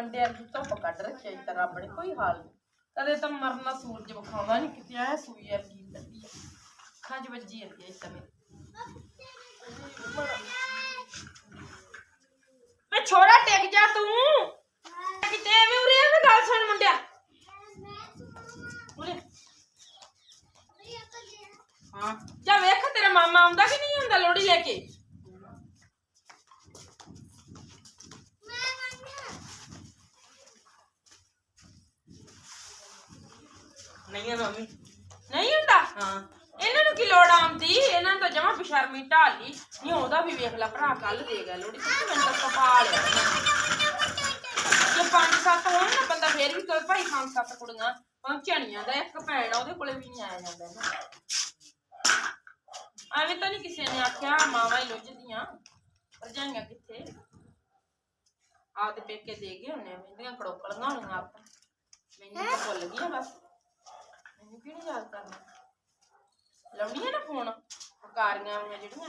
ਕੰਡਿਆਂ ਦੀ ਧੁੱਪ ਕੱਢ ਰੱਖਿਆ ਤਾਂ ਰੱਬ ਨੇ ਕੋਈ ਹਾਲ ਨਹੀਂ। ਕਦੇ ਤਾਂ ਮਰਨਾ ਸੂਰਜ ਵਿਖਾਉਂਦਾ ਨਹੀਂ ਕਿਤੇ ਆਇਆ ਸੂਈ ਵਰਗੀ ਲੱਗੀ ਅੱਖਾਂ 'ਚ ਵੱਜੀ ਜਾਂਦੀ ਹੈ ਇਸ ਸਮੇਂ। ਵੇ ਛੋੜਾ ਟਿਕ ਜਾ ਤੂੰ। ਕਿਤੇ ਐਵੇਂ ਉਰੇ ਆ ਗੱਲ ਸੁਣ ਮੁੰਡਿਆ। ਉਰੇ। ਹਾਂ। ਜਾ ਵੇਖ ਤੇਰਾ ਮਾਮਾ ਆਉਂਦਾ ਕਿ ਨਹੀਂ ਆਉਂਦਾ ਲੋੜੀ ਲੈ ਕੇ? ਨਹੀਂ ਆ ਮੰਮੀ। ਨਹੀਂ ਹੁੰਦਾ? ਹਾਂ। ਇਹਨਾਂ ਨੂੰ ਕੀ ਲੋੜ ਆਉਂਦੀ ਇਹਨਾਂ ਨੂੰ ਤਾਂ ਜਮਾ ਬਸ਼ਰਮੀ ਢਾਲੀ ਨਹੀਂ ਉਹਦਾ ਵੀ ਵੇਖ ਲੈ ਭਰਾ ਕੱਲ ਦੇ ਗਿਆ ਲੋੜੀ ਤੇ ਮੈਨੂੰ ਤਾਂ ਕਪਾ ਲਿਆ ਜੇ ਪੰਜ ਸੱਤ ਹੋਣ ਨਾ ਬੰਦਾ ਫੇਰ ਵੀ ਕੋਈ ਭਾਈ ਪੰਜ ਸੱਤ ਕੁੜੀਆਂ। ਪਹੁੰਚਣੀਆਂ ਦਾ ਇੱਕ ਭੈਣ ਆ ਉਹਦੇ ਕੋਲੇ ਵੀ ਨਹੀਂ ਆਇਆ ਜਾਂਦਾ ਨਾ ਐਵੇਂ ਤਾਂ ਨਹੀਂ ਕਿਸੇ ਨੇ ਆਖਿਆ ਮਾਵਾਂ ਹੀ ਲੁੱਝਦੀਆਂ ਰਜਾਈਆਂ ਕਿੱਥੇ? ਆਪਦੇ ਪੇਕੇ ਦੇ ਗਏ ਹੁੰਨੇ ਮਹਿੰਦੀਆਂ ਕੜੋਕਲੀਆਂ ਹੋਣੀਆਂ ਆਪ। ਮੈਨੂੰ ਤਾਂ ਭੁੱਲ ਗਈਆਂ ਬਸ। ਮੈਨੂੰ ਕਿਹੜੀ ਯਾਦ ਕਰਨਾ ਲਾਉਣੀ ਹੈ ਨਾ ਫੋਨ? ਹਕਾਰੀਆਂ ਆਈਆਂ ਜਿਹੜੀਆਂ।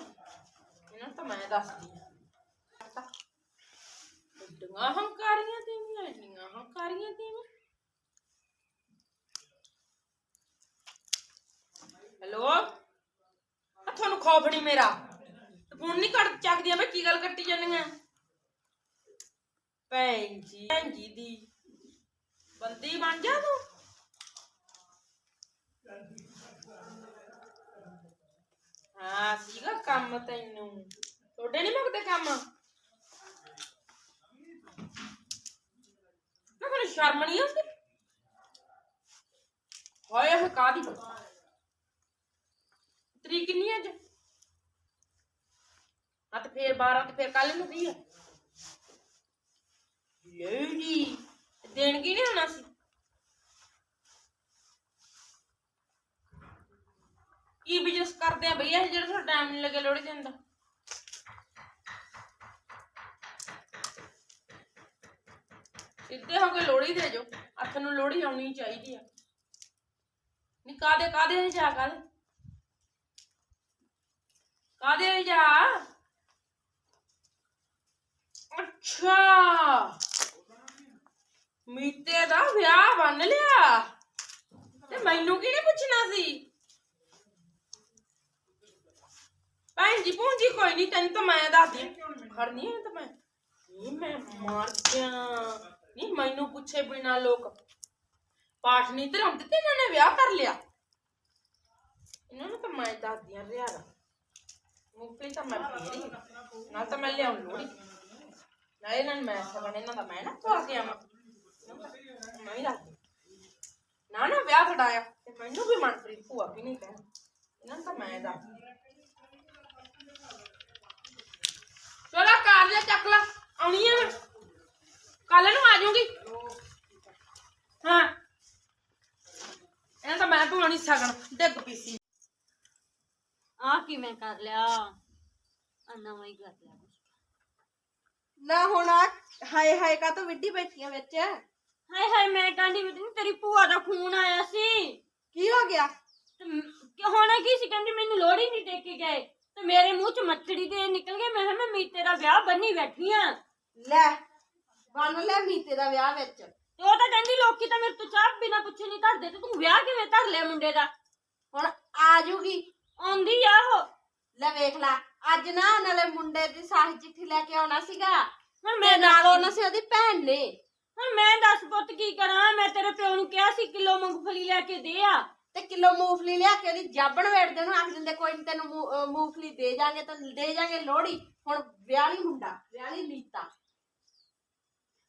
ਇਹਨਾਂ ਨੂੰ ਤਾਂ ਮੈਂ ਦੱਸਦੀ ਆ। ਏਡੀਆਂ ਹੰਕਾਰੀਆਂ ਤੇਵੀਆਂ, ਏਡੀਆਂ ਹੰਕਾਰੀਆਂ ਤੇਵੀਆਂ। ਹੈਲੋ? ਆ ਤੁਹਾਨੂੰ ਖੌਫ ਨਹੀਂ ਮੇਰਾ। ਤੇ ਫੋਨ ਨਹੀਂ ਕੱਟ ਚੱਕਦੀਆਂ ਬਈ, ਕੀ ਗੱਲ ਕੱਟੀ ਜਾਂਦੀਆਂ? ਭੈਣ ਜੀ ਭੈਣ ਜੀ ਦੀ ਬੰਦੀ ਬਣ ਜਾ ਤੂੰ। ਹਾਂ ਸੀਗਾ ਕੰਮ ਤੈਨੂੰ। ਤੁਹਾਡੇ ਨਹੀਂ ਮੁੱਕਦੇ ਕੰਮ? ਨਾ ਕੋਈ ਸ਼ਰਮ ਨਹੀਂ ਆਉਂਦੀ। ਹੋਏ ਇਹ ਕਾਦੀ ਤਰੀਕ ਕਿੰਨੀ ਅੱਜ? ਆ ਤੇ ਫੇਰ 12 ਤੇ ਫੇਰ ਕੱਲ ਨੂੰ ਦੀ ਆ। ਲੇਡੀ ਦੇਣਗੀ ਨਹੀਂ ਹੋਣਾ ਸੀ? ਕੀ ਬਿਜ਼ਨਸ ਕਰਦੇ ਆ ਭਈਆ ਇਹ ਜਿਹੜਾ ਤੁਹਾਡਾ ਟਾਈਮ ਨਹੀਂ ਲੱਗੇ ਲੋੜੀ ਦੇਣ ਦਾ? ਸਿੱਧੇ ਹੋ ਕੇ ਲੋੜੀ ਦੇ ਜੋ ਹੱਥ ਨੂੰ ਲੋੜੀ ਆਉਣੀ ਚਾਹੀਦੀ ਆ। ਨੀ ਕਾਦੇ ਕਾਦੇ ਜਾ ਕਾਦੇ ਕਾਦੇ ਜਾ? ਅੱਛਾ! ਮੀਤੇ ਦਾ ਵਿਆਹ ਬੰਨ ਲਿਆ। ਤੇ ਮੈਨੂੰ ਕਿਹਨੇ ਪੁੱਛਣਾ ਸੀ? ਭੈਣ ਜੀ ਭੂੰਜੀ ਕੋਈ ਨਹੀਂ ਤੈਨੂੰ ਤਾਂ ਮੈਂ ਦੱਸਦੀ ਖੜਨੀ ਹੈ ਤਾਂ ਮੈਂ? ਨਹੀਂ ਮੈਂ ਮਰ ਗਿਆ ਨਹੀਂ ਮੈਨੂੰ ਪੁੱਛੇ ਬਿਨਾ ਲੋਕ। ਪਾਠ ਨਹੀਂ ਧਰਾਉਂਦੇ ਤੇ ਇਹਨਾਂ ਨੇ ਵਿਆਹ ਕਰ ਲਿਆ। ਇਹਨਾਂ ਨੂੰ ਤਾਂ ਮੈਂ ਦੱਸਦੀ ਆ ਰਿਆ ਮੂੰਗਫਲੀ ਤਾਂ ਮੈਂ ਫੇਰੀ ਨਾ ਤਾਂ ਮੈਂ ਲਿਆਉਂ ਲੋੜੀ ਨਾ ਇਹਨਾਂ ਨੂੰ ਮੈਂ ਸਗਨ, ਇਹਨਾਂ ਦਾ ਮੈਂ ਨਾ ਤੋਰ ਕੇ ਆਵਾਂ। ਮੈਂ ਹੀ ਦੱਸਦੀ ਨਾ ਨਾ, ਵਿਆਹ ਛਡਾਇਆ ਤੇ ਮੈਨੂੰ ਵੀ ਮਨਪ੍ਰੀਤ ਭੂਆ ਵੀ ਨਹੀਂ ਕਹਿਣਾ। ਇਹਨਾਂ ਨੂੰ ਤਾਂ ਮੈਂ ਦੱਸਦੀ ਚਲੋ ਕਾਰ ਲਿਆ ਚੱਕ ਲਾ। ਆਉਣੀ ਆ ਕੱਲ ਨੂੰ ਆ ਜਾਊਂਗੀ। ਹਾਂ। ਇਹਨਾਂ ਤਾਂ ਮੈਂ ਨਹੀਂ ਸਗਨ ਡਿੱਗ ਪਈ ਸੀ। ਆ ਕਿਵੇਂ ਕਰ ਲਿਆ? ਨਵਾਂ ਹੀ ਕਰ ਲਿਆ। ਨਾ ਹੁਣ ਆ ਹਾਏ ਹਾਏ ਕਾ ਤੋਂ ਵਿੱਢੀ ਬੈਠੀਆਂ ਵਿੱਚ? ਹਾਏ ਹਾਏ ਮੈਂ ਕਹਿੰਦੀ ਵੀ ਤੇਰੀ ਭੂਆ ਦਾ ਫੋਨ ਆਇਆ ਸੀ। ਕੀ ਹੋ ਗਿਆ? ਤੇ ਮ- ਕਿ ਹੋਣਾ ਕੀ ਸੀ? ਕਹਿੰਦੀ ਮੈਨੂੰ ਲੋੜੀ ਨਹੀਂ ਦੇ ਕੇ ਗਏ। ਤੇ ਮੇਰੇ ਮੂੰਹ ਚ ਮੱਛੜੀ ਦੇ ਨਿਕਲ ਗਏ। ਮੈਂ ਕਿਹਾ ਮੈਂ ਮੀਤੇ ਦਾ ਵਿਆਹ ਬੰਨੀ ਬੈਠੀ ਆ। ਲੈ ਬਣ ਲੈ ਮੀਤੇ ਦਾ ਵਿਆਹ ਵਿੱਚ। ਤੇ ਉਹ ਤਾਂ ਕਹਿੰਦੀ ਲੋਕੀ ਤਾਂ ਮੇਰੇ ਤੋਂ ਚਾਹ ਬਿਨਾ ਪੁੱਛੇ ਨਹੀਂ ਧਰਦੇ। ਤੇ ਤੂੰ ਵਿਆਹ ਕਿਵੇਂ ਧਰ ਲਿਆ ਮੁੰਡੇ ਦਾ? ਹੁਣ ਆ ਜੂਗੀ। ਆਉਂਦੀ ਆ ਉਹ। ਲੈ ਵੇਖ ਲੈ ਅੱਜ ਨਾ ਨਾਲੇ ਮੁੰਡੇ ਦੀ ਸਾਹ ਚਿੱਠੀ ਲੈ ਕੇ ਆਉਣਾ ਸੀਗਾ। ਹੁਣ ਮੈਂ ਮੈਂ ਨਾਲ ਆਉਣਾ ਸੀ ਉਹਦੀ ਭੈਣ ਨੇ। ਹੁਣ ਮੈਂ ਦੱਸ ਪੁੱਤ ਕੀ ਕਰਾਂ। ਮੈਂ ਤੇਰੇ ਪਿਓ ਨੂੰ ਕਿਹਾ ਸੀ ਕਿਲੋ ਮੂੰਗਫਲੀ ਲੈ ਕੇ ਦੇ ਆ। ਤੇ ਕਿਲੋ ਮੂੰਗਫਲੀ ਲਿਆ ਕੇ ਉਹਦੀ ਜਾਬਣ ਵੇੜਦੇ ਨੂੰ ਆਖ ਦਿੰਦੇ ਕੋਈ ਨੀ ਤੈਨੂੰ ਮੂੰ- ਅਹ ਮੂੰਗਫਲੀ ਦੇ ਜਾਗੇ ਤਾਂ ਦੇ ਜਾਗੇ ਲੋਹੜੀ। ਹੁਣ ਵਿਆਹਲੀ ਮੁੰਡਾ ਵਿਆਹਲੀ ਮੀਤਾ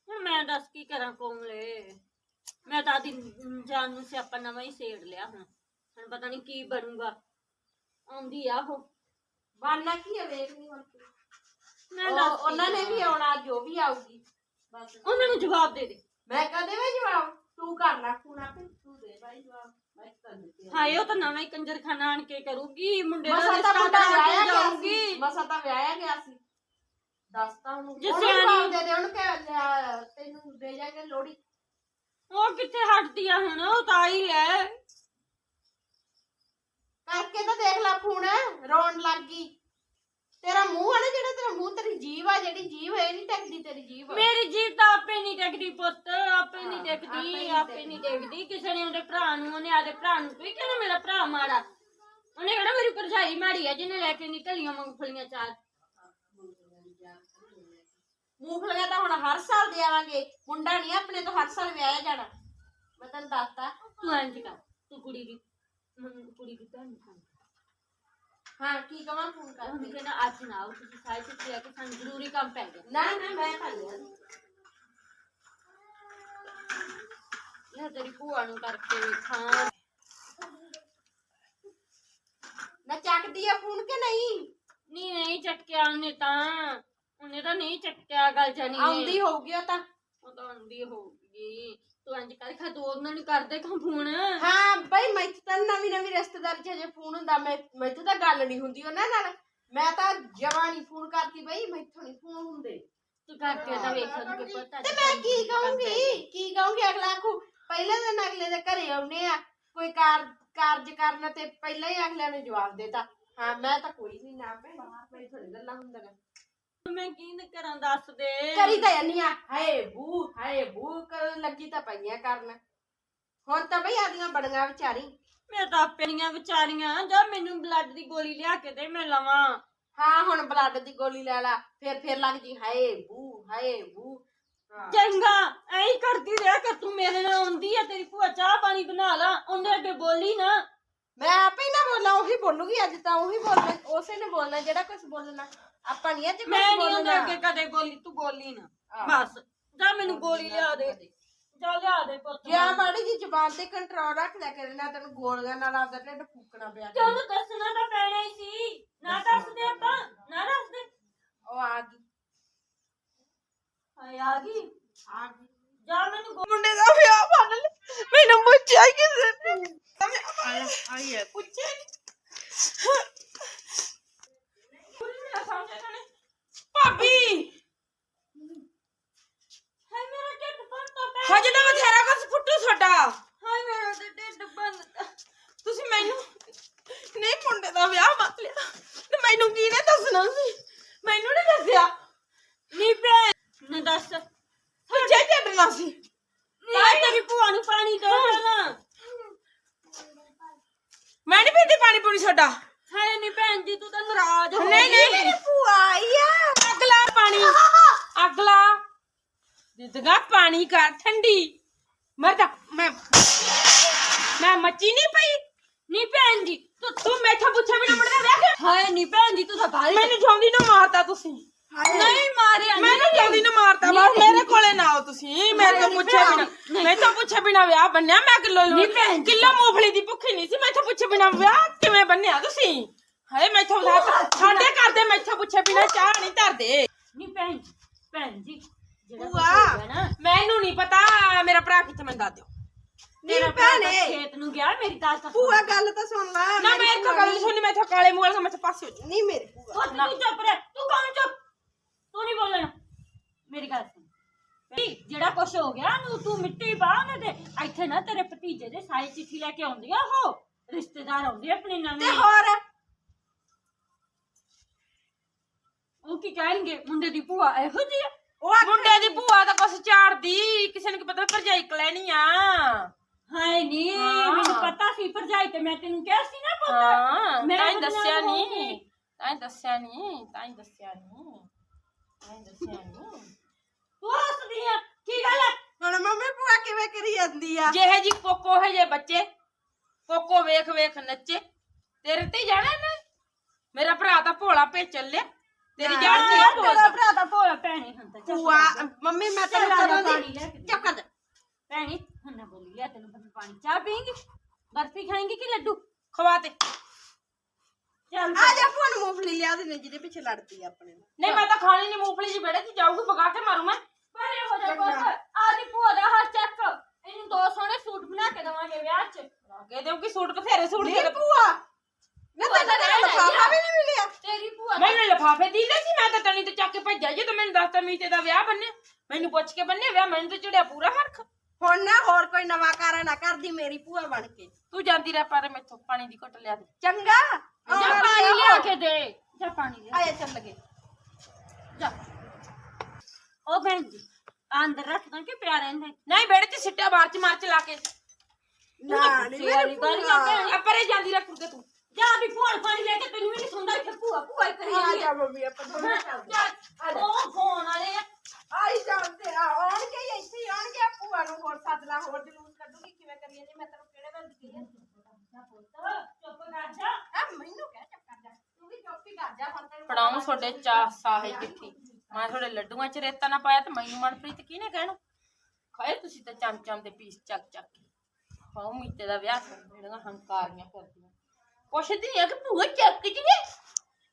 ਹੁਣ ਮੈਂ ਦੱਸ ਕੀ ਕਰਾਂ ਕੋਮਲੇ? ਮੈਂ ਤਾਂ ਆਦੀ ਜਾਨ ਨੂੰ ਸਿਆਪਾ ਨਵਾਂ ਹੀ ਸੇੜ ਲਿਆ ਹੁਣ। ਹੁਣ ਪਤਾ ਨਹੀਂ ਕੀ ਬਣੂਗਾ। ਆਉਂਦੀ ਆ ਉਹ। ਬਾਨਾ ਕੀ ਹੈ ਵੇਖ ਨਹੀਂ ਹੁਣ। ਮੈਂ ਉਹ- ਦੱਸ ਕੀ ਉਹਨਾਂ ਨੇ ਵੀ ਕਰਾਂ। ਆਉਣਾ ਜੋ ਵੀ ਆਊਗੀ। ਬਸ। ਉਹਨਾਂ ਨੂੰ ਜਵਾਬ ਦੇ ਦੇ। ਮੈਂ ਕਦੇ ਵੀ ਜਵਾਬ। ਤੂੰ ਕਰ ਲੈ ਆਪੇ ਤੂੰ ਦੇ ਭਾਈ ਜਵਾਬ। ਦਿੱਤੀ ਹਾਏ ਉਹ ਤਾਂ ਨਵਾਂ ਹੀ ਕੰਜਰਖਾਨਾ ਆਣ ਕੇ ਕਰੂਗੀ ਮੁੰਡੇ ਦਾ ਮਸਾ ਤਾਂ ਰਿਸ਼ਤਾ ਮੁੰਡਾ ਕਰਾ ਵਿਆਹਿਆ ਕੇ ਗਿਆ ਜਾਊਗੀ। ਸੀ। ਮਸਾ ਤਾਂ ਵਿਆਹਿਆ ਗਿਆ ਸੀ। ਦੱਸਤਾ ਉਹਨੂੰ। ਜੇ ਉਹਨੂੰ ਸਿਆਣੀ- ਜਵਾਬ ਦੇ ਦੇ ਉਹਨੂੰ ਕਹਿ ਲੈ, ਤੈਨੂੰ ਦੇ ਜਾਗੇ ਲੋੜੀ ਉਹ ਕਿੱਥੇ ਹਟਦੀ ਆ ਹੁਣ? ਉਹ ਤਾਂ ਆਈ ਹੈ ਕਰਕੇ ਤਾਂ ਦੇਖ ਲੈ ਫੋਨ ਰੋਣ ਲੱਗ ਗਈ। ਤੇਰਾ ਮੂੰਹ ਆ ਨਾ ਜਿਹੜਾ ਤੇਰਾ ਮੂੰਹ ਤੇਰੀ ਜੀਭ ਆ ਜਿਹੜੀ ਜੀਭ ਹੈ ਨਹੀਂ ਟੱਕਦੀ ਤੇਰੀ ਜੀਭ। ਮੇਰੀ ਜੀਭ ਤਾਂ ਆਪੇ ਨਹੀਂ ਟਿਕਦੀ ਪੁੱਤ ਆਪੇ ਨਹੀਂ ਹਾਂ, ਆਪੇ ਟਿਕਦੀ ਨੀ ਆਪੇ ਨਹੀਂ ਟਿਕਦੀ। ਕਿਸੇ ਨੇ ਉਹਦੇ ਭਰਾ ਨੂੰ ਉਹਨੇ ਆਦੇ ਭਰਾ ਨੂੰ ਕੋਈ ਕਹਿੰਦਾ ਮੇਰਾ ਭਰਾ ਮਾੜਾ? ਉਹਨੇ ਕਿਹੜਾ ਮੇਰੀ ਭਰਜਾਈ ਮਾੜੀ ਆ ਜਿਹਨੇ ਲੈ ਕੇ ਨਿਕਲੀਆਂ ਮੂੰਗਫਲੀਆਂ ਚਾਰ। ਮੂੰਗਫਲੀਆਂ ਤਾਂ ਹੁਣ ਹਰ ਸਾਲ ਦੇਵਾਂਗੇ ਮੁੰਡਾ ਨਹੀਂ ਆਪਣੇ ਤੋਂ ਹਰ ਸਾਲ ਵਿਆਹਿਆ ਜਾਣਾ। ਮੈਂ ਤੈਨੂੰ ਦੱਸਤਾ ਤੂੰ ਇੰਜ ਕਰ ਤੂੰ ਕੁੜੀ ਦੀ ਮੈਨੂੰ ਕੁੜੀ ਦੀ ਭੈਣ ਨੂੰ ਹਾਂ ਕੀ ਕਵਾਂ ਫੋਨ ਉਹਨੂੰ ਕਰਕੇ ਕਹਿੰਦਾ ਅੱਜ ਨਾ ਆਓ ਤੁਸੀਂ ਸਾਰੇ ਛੁੱਟੀ ਆ ਕੇ ਸਾਨੂੰ ਜ਼ਰੂਰੀ ਕੰਮ ਪੈ ਗਿਆ। ਨਾ ਨਾ ਮੈਂ ਕਰ ਲਿਆ। ਲੈ ਤੇਰੀ ਭੂਆ ਨੂੰ ਕਰਕੇ ਵੇਖਾਂ। ਨਾ ਚੱਕਦੀ ਆ ਫੋਨ ਕਿ ਨਹੀਂ? ਨਹੀਂ ਨਹੀਂ ਚੱਕਿਆ ਉਹਨੇ ਤਾਂ। ਉਹਨੇ ਤਾਂ ਨਹੀਂ ਚੱਕਿਆ ਗੱਲ ਜਾਨੀ। ਆਉਂਦੀ ਹੋਊਗੀ ਉਹ ਤਾਂ। ਉਹ ਤਾਂ ਆਉਂਦੀ ਹੋਊਗੀ। ਤੂੰ ਇੰਜ ਕਰ ਖਾ ਦੋ ਉਹਨਾਂ ਨੂੰ ਕਰਦੇ ਖਾਂ ਫੋਨ। ਹਾਂ ਬਈ ਮੈਂ ਤਾਂ ਨਵੀਂ ਨਵੀਂ ਰਿਸ਼ਤੇਦਾਰੀ ਚ ਜੇ ਫੋਨ ਹੁੰਦਾ ਮੈਂ ਮੈਥੋਂ ਤਾਂ ਗੱਲ ਨਹੀਂ ਹੁੰਦੀ ਉਹਨਾਂ ਨਾਲ। ਮੈਂ ਤਾਂ ਜਵਾਨੀ ਫੋਨ ਕਰਤੀ ਬਈ ਮੈਥੋਂ ਨਹੀਂ ਫੋਨ ਹੁੰਦੇ। ਤੂੰ ਕਰਕੇ ਤਾਂ ਵੇਖ ਉਹਨੂੰ ਕਿ ਪਤਾ ਤੇ ਮੈਂ ਕੀ ਕਹੂੰਗੀ? ਕੀ ਕਹੂੰਗੀ? ਅਗਲਾ ਆਖੂ ਪਹਿਲੇ ਦਿਨ ਅਗਲੇ ਦੇ ਘਰੇ ਆਉਨੇ ਆ। ਕੋਈ ਕਾਰ ਕਾਰਜ ਕਰਨਾ ਤੇ ਪਹਿਲਾਂ ਹੀ ਅਗਲੇ ਨੇ ਜਵਾਬ ਦੇਤਾ। ਹਾਂ ਮੈਂ ਤਾਂ ਕੋਈ ਨਹੀਂ ਨਾ ਭੈਣ ਮੇਰੀ ਥੋੜੀ ਗੱਲਾਂ ਹੁੰਦੀਆਂ। ਮੈਂ ਕੀ ਨ ਕਰਾਂ ਦੱਸ ਦੇ। ਕਰੀ ਤਾਂ ਜਾਨੀ ਆ। ਹਾਏ ਬੂ ਹਾਏ ਬੂ ਕਰਨ ਲੱਗੀ ਤਾਂ ਪਈਆਂ ਕਰਨ। ਹੁਣ ਤਾਂ ਬਈ ਆਦੀਆਂ ਬੜੀਆਂ ਵਿਚਾਰੀ। ਮੈਂ ਤਾਂ ਆਪਣੀਆਂ ਵਿਚਾਰੀਆਂ ਜਾਂ ਮੈਨੂੰ ਬਲੱਡ ਦੀ ਗੋਲੀ ਲਿਆ ਕੇ ਦੇ ਮੈਂ ਲਵਾਂ। ਹਾਂ ਹੁਣ ਬਲੱਡ ਦੀ ਗੋਲੀ ਲੈ ਲਾ ਫਿਰ ਫਿਰ ਲੱਗ ਜੀ ਹਾਏ ਬੂ ਹਾਏ ਬੂ। ਹਾਂ। ਚੰਗਾ ਐਂ ਹੀ ਕਰਦੀ ਰਿਹਾ ਕਰ ਤੂੰ ਮੇਰੇ ਨਾਲ ਆਉਂਦੀ ਆ ਤੇਰੀ ਭੂਆ ਚਾਹ ਪਾਣੀ ਬਣਾ ਲਾ ਉਹਨੇ ਅੱਗੇ ਬੋਲੀ ਨਾ। ਮੈਂ ਆਪੇ ਨਾ ਬੋਲਾਂ ਉਹੀ ਬੋਲੂਗੀ ਅੱਜ ਤਾਂ ਉਹੀ ਬੋਲਣਾ ਉਸੇ ਨੇ ਬੋਲਣਾ ਜਿਹੜਾ ਕੁਝ ਬੋਲਣਾ। ਆਪਾਂ ਨਹੀਂ ਅੱਜ ਕੁਝ ਮੈਂ ਨਹੀਂ ਉਹਦੇ ਅੱਗੇ ਕਦੇ ਬੋਲੀ ਤੂੰ ਬੋਲੀ ਨਾ। ਬਸ ਜਾ ਮੈਨੂੰ ਗੋਲੀ ਲਿਆ ਦੇ। ਜਾ ਲਿਆ ਦੇ ਪੁੱਤ ਜੇ ਆ ਮਾੜੀ ਜੀ ਜ਼ੁਬਾਨ ਤੇ ਕੰਟਰੋਲ ਰੱਖ ਲਿਆ ਕਰੇ ਨਾ ਤੈਨੂੰ ਗੋਲੀਆਂ ਨਾਲ ਆਪਦਾ ਢਿੱਡ ਫੂਕਣਾ ਪਿਆ ਤੇ ਉਹਨੂੰ ਦੱਸਣਾ ਤਾਂ ਪੈਣਾ ਹੀ ਸੀ। ਨਾ ਦੱਸਦੇ ਆਪਾਂ ਨਾ ਦੱਸਦੇ। ਉਹ ਆ ਗਈ। ਹਾਏ ਆ ਗਈ। ਆ ਗਈ। ਜਾ ਮੈਨੂੰ ਮੁੰਡੇ ਦਾ ਵਿਆਹ ਬਣ ਲੈ। ਮੈਨੂੰ ਪੁੱਛਿਆ ਕਿਸੇ ਨੇ। ਆਇਆ ਆਇਆ ਪੁੱਛਿਆ ਭਾਬੀ! ਹਾਏ ਮੇਰਾ ਢਿੱਡ ਬੰਦ ਪੈ ਹਜੇ ਤਾਂ ਬਥੇਰਾ ਕੁਝ ਫੁੱਟੂ ਤੁਹਾਡਾ। ਹਾਏ ਮੇਰਾ ਤੇ ਢਿੱਡ ਬੰਦ ਤੁਸੀਂ ਮੈਨੂੰ ਨਹੀਂ ਮੁੰਡੇ ਦਾ ਵਿਆਹ ਮੰਨ ਲਿਆ ਤੇ ਮੈਨੂੰ ਕੀ ਨੇ ਦੱਸਣਾ ਸੀ ਮੈਨੂੰ ਨਹੀਂ ਦੱਸਿਆ ਨੀ ਭੈਣ ਨੇ ਦੱਸ ਜੇ ਛੱਡਣਾ ਸੀ ਨੀ ਤੇਰੀ ਭੂਆ ਨੂੰ ਪਾਣੀ ਦੋ ਪਹਿਲਾਂ ਮੈਂ ਨਹੀਂ ਪੀਂਦੀ ਪਾਣੀ ਪੂਰੀ ਛੱਡਾ ਹਾਏ ਨੀ ਭੈਣ ਜੀ ਤੂੰ ਤਾਂ ਨਾਰਾਜ਼ ਹੋ ਨਹੀਂ ਗਈ। ਨਹੀਂ ਭੂਆ ਆਈ ਆ ਅਗਲਾ ਪਾਣੀ ਅਗਲਾ ਦਿੱਤਗਾ ਪਾਣੀ ਕਰ ਠੰਡੀ ਮਰਦਾ ਮੈਂ ਮੈਂ ਮੱਚੀ ਨਹੀਂ ਪਈ ਨੀ ਭੈਣ ਜੀ ਤੂੰ ਤੂੰ ਮੈਥੋਂ ਪੁੱਛਿਆ ਬਿਨਾ ਮੁੰਡੇ ਦਾ ਵਿਆਹ ਕਿਉਂ ਹਾਏ ਨੀ ਭੈਣ ਜੀ ਤੂੰ ਤਾਂ ਭਾਈ ਮੈਨੂੰ ਜਾਂਦੀ ਨੂੰ ਮਾਰਤਾ ਤੁਸੀਂ ਨਹੀਂ ਮਾਰਿਆ ਨੀ। ਮੈਨੂੰ ਜਾਂਦੀ ਨੂੰ ਮਾਰਤਾ ਬਸ ਮੇਰੇ ਕੋਲੇ ਨਾ ਆਓ ਤੁਸੀਂ ਮੈਂ ਤਾਂ ਪੁੱਛਿਆ ਬਿਨਾ ਮੈਂ ਤਾਂ ਪੁੱਛੇ ਬਿਨਾ ਵਿਆਹ ਬੰਨਿਆ ਮੈਂ ਕਿਲੋ ਨਹੀਂ ਭੈਣ ਜੀ। ਕਿਲੋ ਮੂੰਗਫਲੀ ਦੀ ਭੁੱਖੀ ਨਹੀਂ ਸੀ ਮੈਂ ਤਾਂ ਪੁੱਛੇ ਬਿਨਾ ਵਿਆਹ ਕਿਵੇਂ ਬੰਨਿਆ ਤੁਸੀਂ ਹਾਏ ਮੈਥੋਂ ਦੱਸ ਸਾਡੇ ਘਰ ਦੇ ਮੈਥੋਂ ਪੁੱਛੇ ਬਿਨਾ ਚਾਹ ਨਹੀਂ ਧਰਦੇ ਨੀ ਭੈਣ ਜੀ ਭੈਣ ਜੀ ਜਿਹੜਾ ਕੁਛ ਭੂਆ ਹੋ ਗਿਆ ਨਾ ਮੈਨੂੰ ਨਹੀਂ ਪਤਾ ਮੇਰਾ ਭਰਾ ਕਿੱਥੇ ਮੈਨੂੰ ਦੱਸ ਦਿਓ। ਤੇਰਾ ਤਾਂ ਖੇਤ ਨੂੰ ਗਿਆ ਮੇਰੀ ਗੱਲ ਤਾਂ ਸੁਣ। ਗੱਲ ਤਾਂ ਸੁਣ ਲੈ ਨਾ ਮੈਂ ਇੱਥੋਂ ਗੱਲ ਸੁਣੀ ਮੈਥੋਂ ਕਾਲੇ ਮੂੰਹ ਵਾਲਾ ਮੈਥੋਂ ਪਾਸੇ ਹੋ ਜਾ ਨਹੀਂ ਮੇਰੀ ਭੂਆ। ਪੁੱਤ ਤੂੰ ਚੁੱਪ ਰਹਿ। ਤੂੰ ਕੌਣ ਚੁੱਪ? ਤੂੰ ਨਹੀਂ ਬੋਲਣਾ। ਮੇਰੀ ਗੱਲ ਸੁਣ। ਜਿਹੜਾ ਕੁਛ ਹੋ ਗਿਆ ਨੂੰ ਤੂੰ ਮਿੱਟੀ ਪਾ ਉਹਨੇ ਤੇ ਇੱਥੇ ਨਾ ਤੇਰੇ ਭਤੀਜੇ ਦੇ ਸਾਈ ਚਿੱਠੀ ਲੈ ਕੇ ਆਉਂਦੀਆਂ ਉਹ। ਰਿਸ਼ਤੇਦਾਰ ਆਉਂਦੇ ਆਪਣੇ ਤੇ ਨਵੇਂ ਹੋਰ? ਉਹ ਕੀ ਕਹਿਣਗੇ? ਮੁੰਡੇ ਦੀ ਭੂਆ ਇਹੋ ਜਿਹੀ ਆ। ਉਹ ਮੁੰਡੇ ਦੀ ਭੂਆ ਤਾਂ ਕੁਛ ਝਾੜਦੀ ਕਿਸੇ ਨੂੰ ਕੀ ਪਤਾ ਭਰਜਾਈ ਕਲੈਣੀ ਆ। ਹਾਏ ਨੀ ਹਾਂ। ਮੈਨੂੰ ਪਤਾ ਸੀ ਭਰਜਾਈ ਤੇ ਮੈਂ ਤੈਨੂੰ ਕਿਹਾ ਸੀ ਨਾ ਪੁੱਤ। ਹਾਂ ਮੈਂ ਤਾਂ ਹੀ ਬਦਨਾਮ ਦੱਸਿਆ ਹੋ ਨਹੀਂ ਗਈ। ਤਾਂ ਹੀ ਦੱਸਿਆ ਨਹੀਂ ਤਾਂ ਹੀ ਦੱਸਿਆ ਨਹੀਂ ਤਾਂ ਹੀ ਦੱਸਿਆ ਨਹੀਂ ਤੂੰ ਹੱਸਦੀ ਆ ਕੀ ਗੱਲ ਹੈ ਹੁਣ ਮੰਮੀ ਭੂਆ ਕਿਵੇਂ ਕਰੀ ਜਾਂਦੀ ਆ? ਜਿਹੇ ਜੀ ਕੋਕੋ ਹੈ ਜੇ ਬੱਚੇ ਕੋਕੋ ਵੇਖ ਵੇਖ ਨੱਚੇ। ਤੇਰੇ ਤੇ ਹੀ ਜਾਣਾ ਨਾ? ਮੇਰਾ ਭਰਾ ਤਾਂ ਭੋਲਾ ਭੇ ਚੱਲਿਆ ਤੇਰੀ ਜਾਨ ਤੇ ਤੇਰਾ ਹੀ ਬੋਲਦਾ ਭਰਾ ਤਾਂ ਭੈਣੇ ਚੱਲ ਭੂਆ ਚੱਲ। ਮੰਮੀ ਮੈਂ ਚੱਲ ਤੈਨੂੰ ਆ ਜਾ ਕਦੋਂ ਪਾਣੀ ਦੀ ਲੈ ਕੇ ਦੇ। ਕਰ ਜਾ। ਭੈਣੀ ਹੁਣ ਨਾ ਬੋਲੀ ਲਿਆ ਤੈਨੂੰ ਬਸ ਪਾਣੀ। ਚਾਹ ਪੀਏਂਗੀ? ਬਰਫੀ ਖਾਏਂਗੀ ਕਿ ਲੱਡੂ? ਖਵਾ ਤੇ। ਚੱਲ ਆ ਜਾ ਭੂਆ ਨੂੰ ਮੂੰਗਫਲੀ ਲਿਆ ਦੇ ਜਿਹਦੇ ਪਿੱਛੇ ਲੜਦੀ ਆ ਆਪਣੇ ਨਾਲ ਨਹੀਂ ਮੈਂ ਤਾਂ ਖਾਣੀ ਨਹੀਂ ਮੂੰਗਫਲੀ ਜੀ ਬੇੜੇ ਚ ਜਾਊਗੀ ਪਕਾ ਕੇ ਮਾਰੂ ਮੈਂ। ਪਰੇ ਹੋ ਜਾ ਪੁੱਤ ਆਦੀ ਭੂਆ ਦਾ ਹੱਥ ਚੱਕ। ਇਹਨੂੰ ਦੋ ਸੋਹਣੇ ਸੂਟ ਬਣਾ ਕੇ ਦਵਾਂਗੇ ਵਿਆਹ 'ਚ। ਦੇਉ ਕਿ ਸੂਟ ਬਥੇਰੇ ਸੂਟ ਨਹੀਂ ਤੇਰੇ ਭੂਆ ਨਾ ਭੂਆ ਤੈਨੂੰ ਤਾਂ ਤਾਂ ਕਹਿਣਾ ਲਫਾਫਾ ਵੀ ਨਹੀਂ ਮਿਲਿਆ। ਤੇਰੀ ਭੂਆ ਦਾ ਮੈਨੂੰ ਲਫਾਫੇ ਦੀਦੇ ਸੀ ਮੈਂ ਤਾਂ ਤਣੀ ਤੇ ਚੱਕ ਕੇ ਭੱਜਿਆ ਜੇ ਤੂੰ ਮੈਨੂੰ ਦੱਸਤਾ ਮੀਤੇ ਦਾ ਵਿਆਹ ਬੰਨਿਆ ਮੈਨੂੰ ਪੁੱਛ ਕੇ ਬੰਨਿਆ ਵਿਆਹ ਮੈਨੂੰ ਤਾਂ ਚੜਿਆ ਪੂਰਾ ਹਰਖ। ਹੁਣ ਨਾ ਹੋਰ ਕੋਈ ਨਵਾਂ ਕਾਰਾ ਨਾ ਕਰਦੀ ਮੇਰੀ ਭੂਆ ਬਣ ਕੇ। ਤੂੰ ਜਾਂਦੀ ਰਹਿ ਪਰ ਮੈਥੋਂ ਪਾਣੀ ਦੀ ਘੁੱਟ ਲਿਆ ਦੇ। ਚੰਗਾ ਜਾ ਪਾਣੀ ਲਿਆ ਕੇ ਦੇ। ਜਾ ਪਾਣੀ ਲੈ ਆਇਆ ਚੱਲ ਲਗੇ ਜਾ। ਉਹ ਭੈਣ ਜੀ ਅੰਦਰ ਰੱਖ ਦਾਂ ਕਿ ਪਿਆ ਰਹਿੰਦੇ? ਨਹੀਂ ਬੇੜੇ ਤੇ ਸਿੱਟਾ ਮਾਰਚ ਮਾਰਚ ਲਾ ਕੇ। ਨਾ ਨਹੀਂ ਵਾਲੀ ਗੱਲ ਆ। ਭੈਣ ਆ ਪਰੇ ਜਾਂਦੀ ਰੱਖ ਕੇ ਤੂੰ ਜਾ ਵੀ ਫੋਨ ਪਾਣੀ ਲੈ ਕੇ ਤੈਨੂੰ ਵੀ ਨਹੀਂ ਸੁਣਦਾ ਇੱਥੇ ਭੂਆ ਭੂਆ ਹੀ ਕਰੀ ਆ ਆ ਮੰਮੀ ਆਪਾਂ ਦੋਵੇਂ ਚੱਲਦੇ ਜਾ ਉਹ ਫੋਨ ਵਾਲੇ ਆ। ਆਈ ਜਾਂਦੇ ਆ ਆਉਣਗੇ ਹੀ ਇੱਥੇ ਹੀ ਆਉਣਗੇ ਭੂਆ ਨੂੰ ਹੋਰ ਸੱਦ ਲਾ ਹੋਰ ਜਲੂਸ ਕੱਢੂਗੀ ਕਿਵੇਂ ਕਰੀਏ ਜੀ ਮੈਂ ਤੈਨੂੰ ਕਿਹੜੇ ਵੇਲੇ ਦੀ ਕਹੀ ਚੁੱਪ ਕਰ ਜਾ ਆ ਮੈਨੂੰ ਕਹਿ ਚੱਪ ਕਰ ਜਾ ਤੂੰ ਵੀ ਚੁੱਪ ਹੀ ਕਰ ਜਾ ਹੁਣ ਤੈਨੂੰ ਫੜਾਉਂ ਤੁਹਾਡੇ ਚਾ ਸਾਹੇ ਕਿੱਥੀ ਮੈਂ ਤੁਹਾਡੇ ਲੱਡੂਆਂ ਚ ਰੇਤਾ ਨਾ ਪਾਇਆ ਤੇ ਮੈਨੂੰ ਮਨਪ੍ਰੀਤ ਕਿਹਨੇ ਕਹਿਣਾ? ਖਾਏ ਤੁਸੀਂ ਤਾਂ ਚਮ ਚਮ ਦੇ ਪੀਸ ਚੱਕ ਚੱਕ ਕੇ। ਖਾਓ ਮੀਤੇ ਦਾ ਵਿਆਹ ਕਰ ਜਿਹੜੀਆਂ ਹੰਕਾਰੀਆਂ ਕਰਦੀਆਂ। ਪੁੱਛਦੀ ਆ ਕਿ ਭੂਆ ਚੱਕ ਜੀ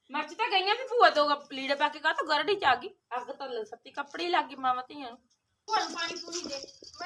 ਮੱਚ ਤਾਂ ਗਈਆਂ ਵੀ ਭੂਆ ਤੋਂ ਲੀੜੇ ਪਾ ਕੇ ਕਾ ਤਾਂ ਗਰੜੀ ਚ ਆ ਗਈ? ਅੱਗ ਤਾਂ ਲ- ਸੱਤੀ ਕੱਪੜੇ ਹੀ ਲੱਗ ਗਈ ਮਾਵਾਂ ਧੀਆਂ ਨੂੰ। ਹੁਣ ਪਾਣੀ ਪੂਣੀ ਦੇ।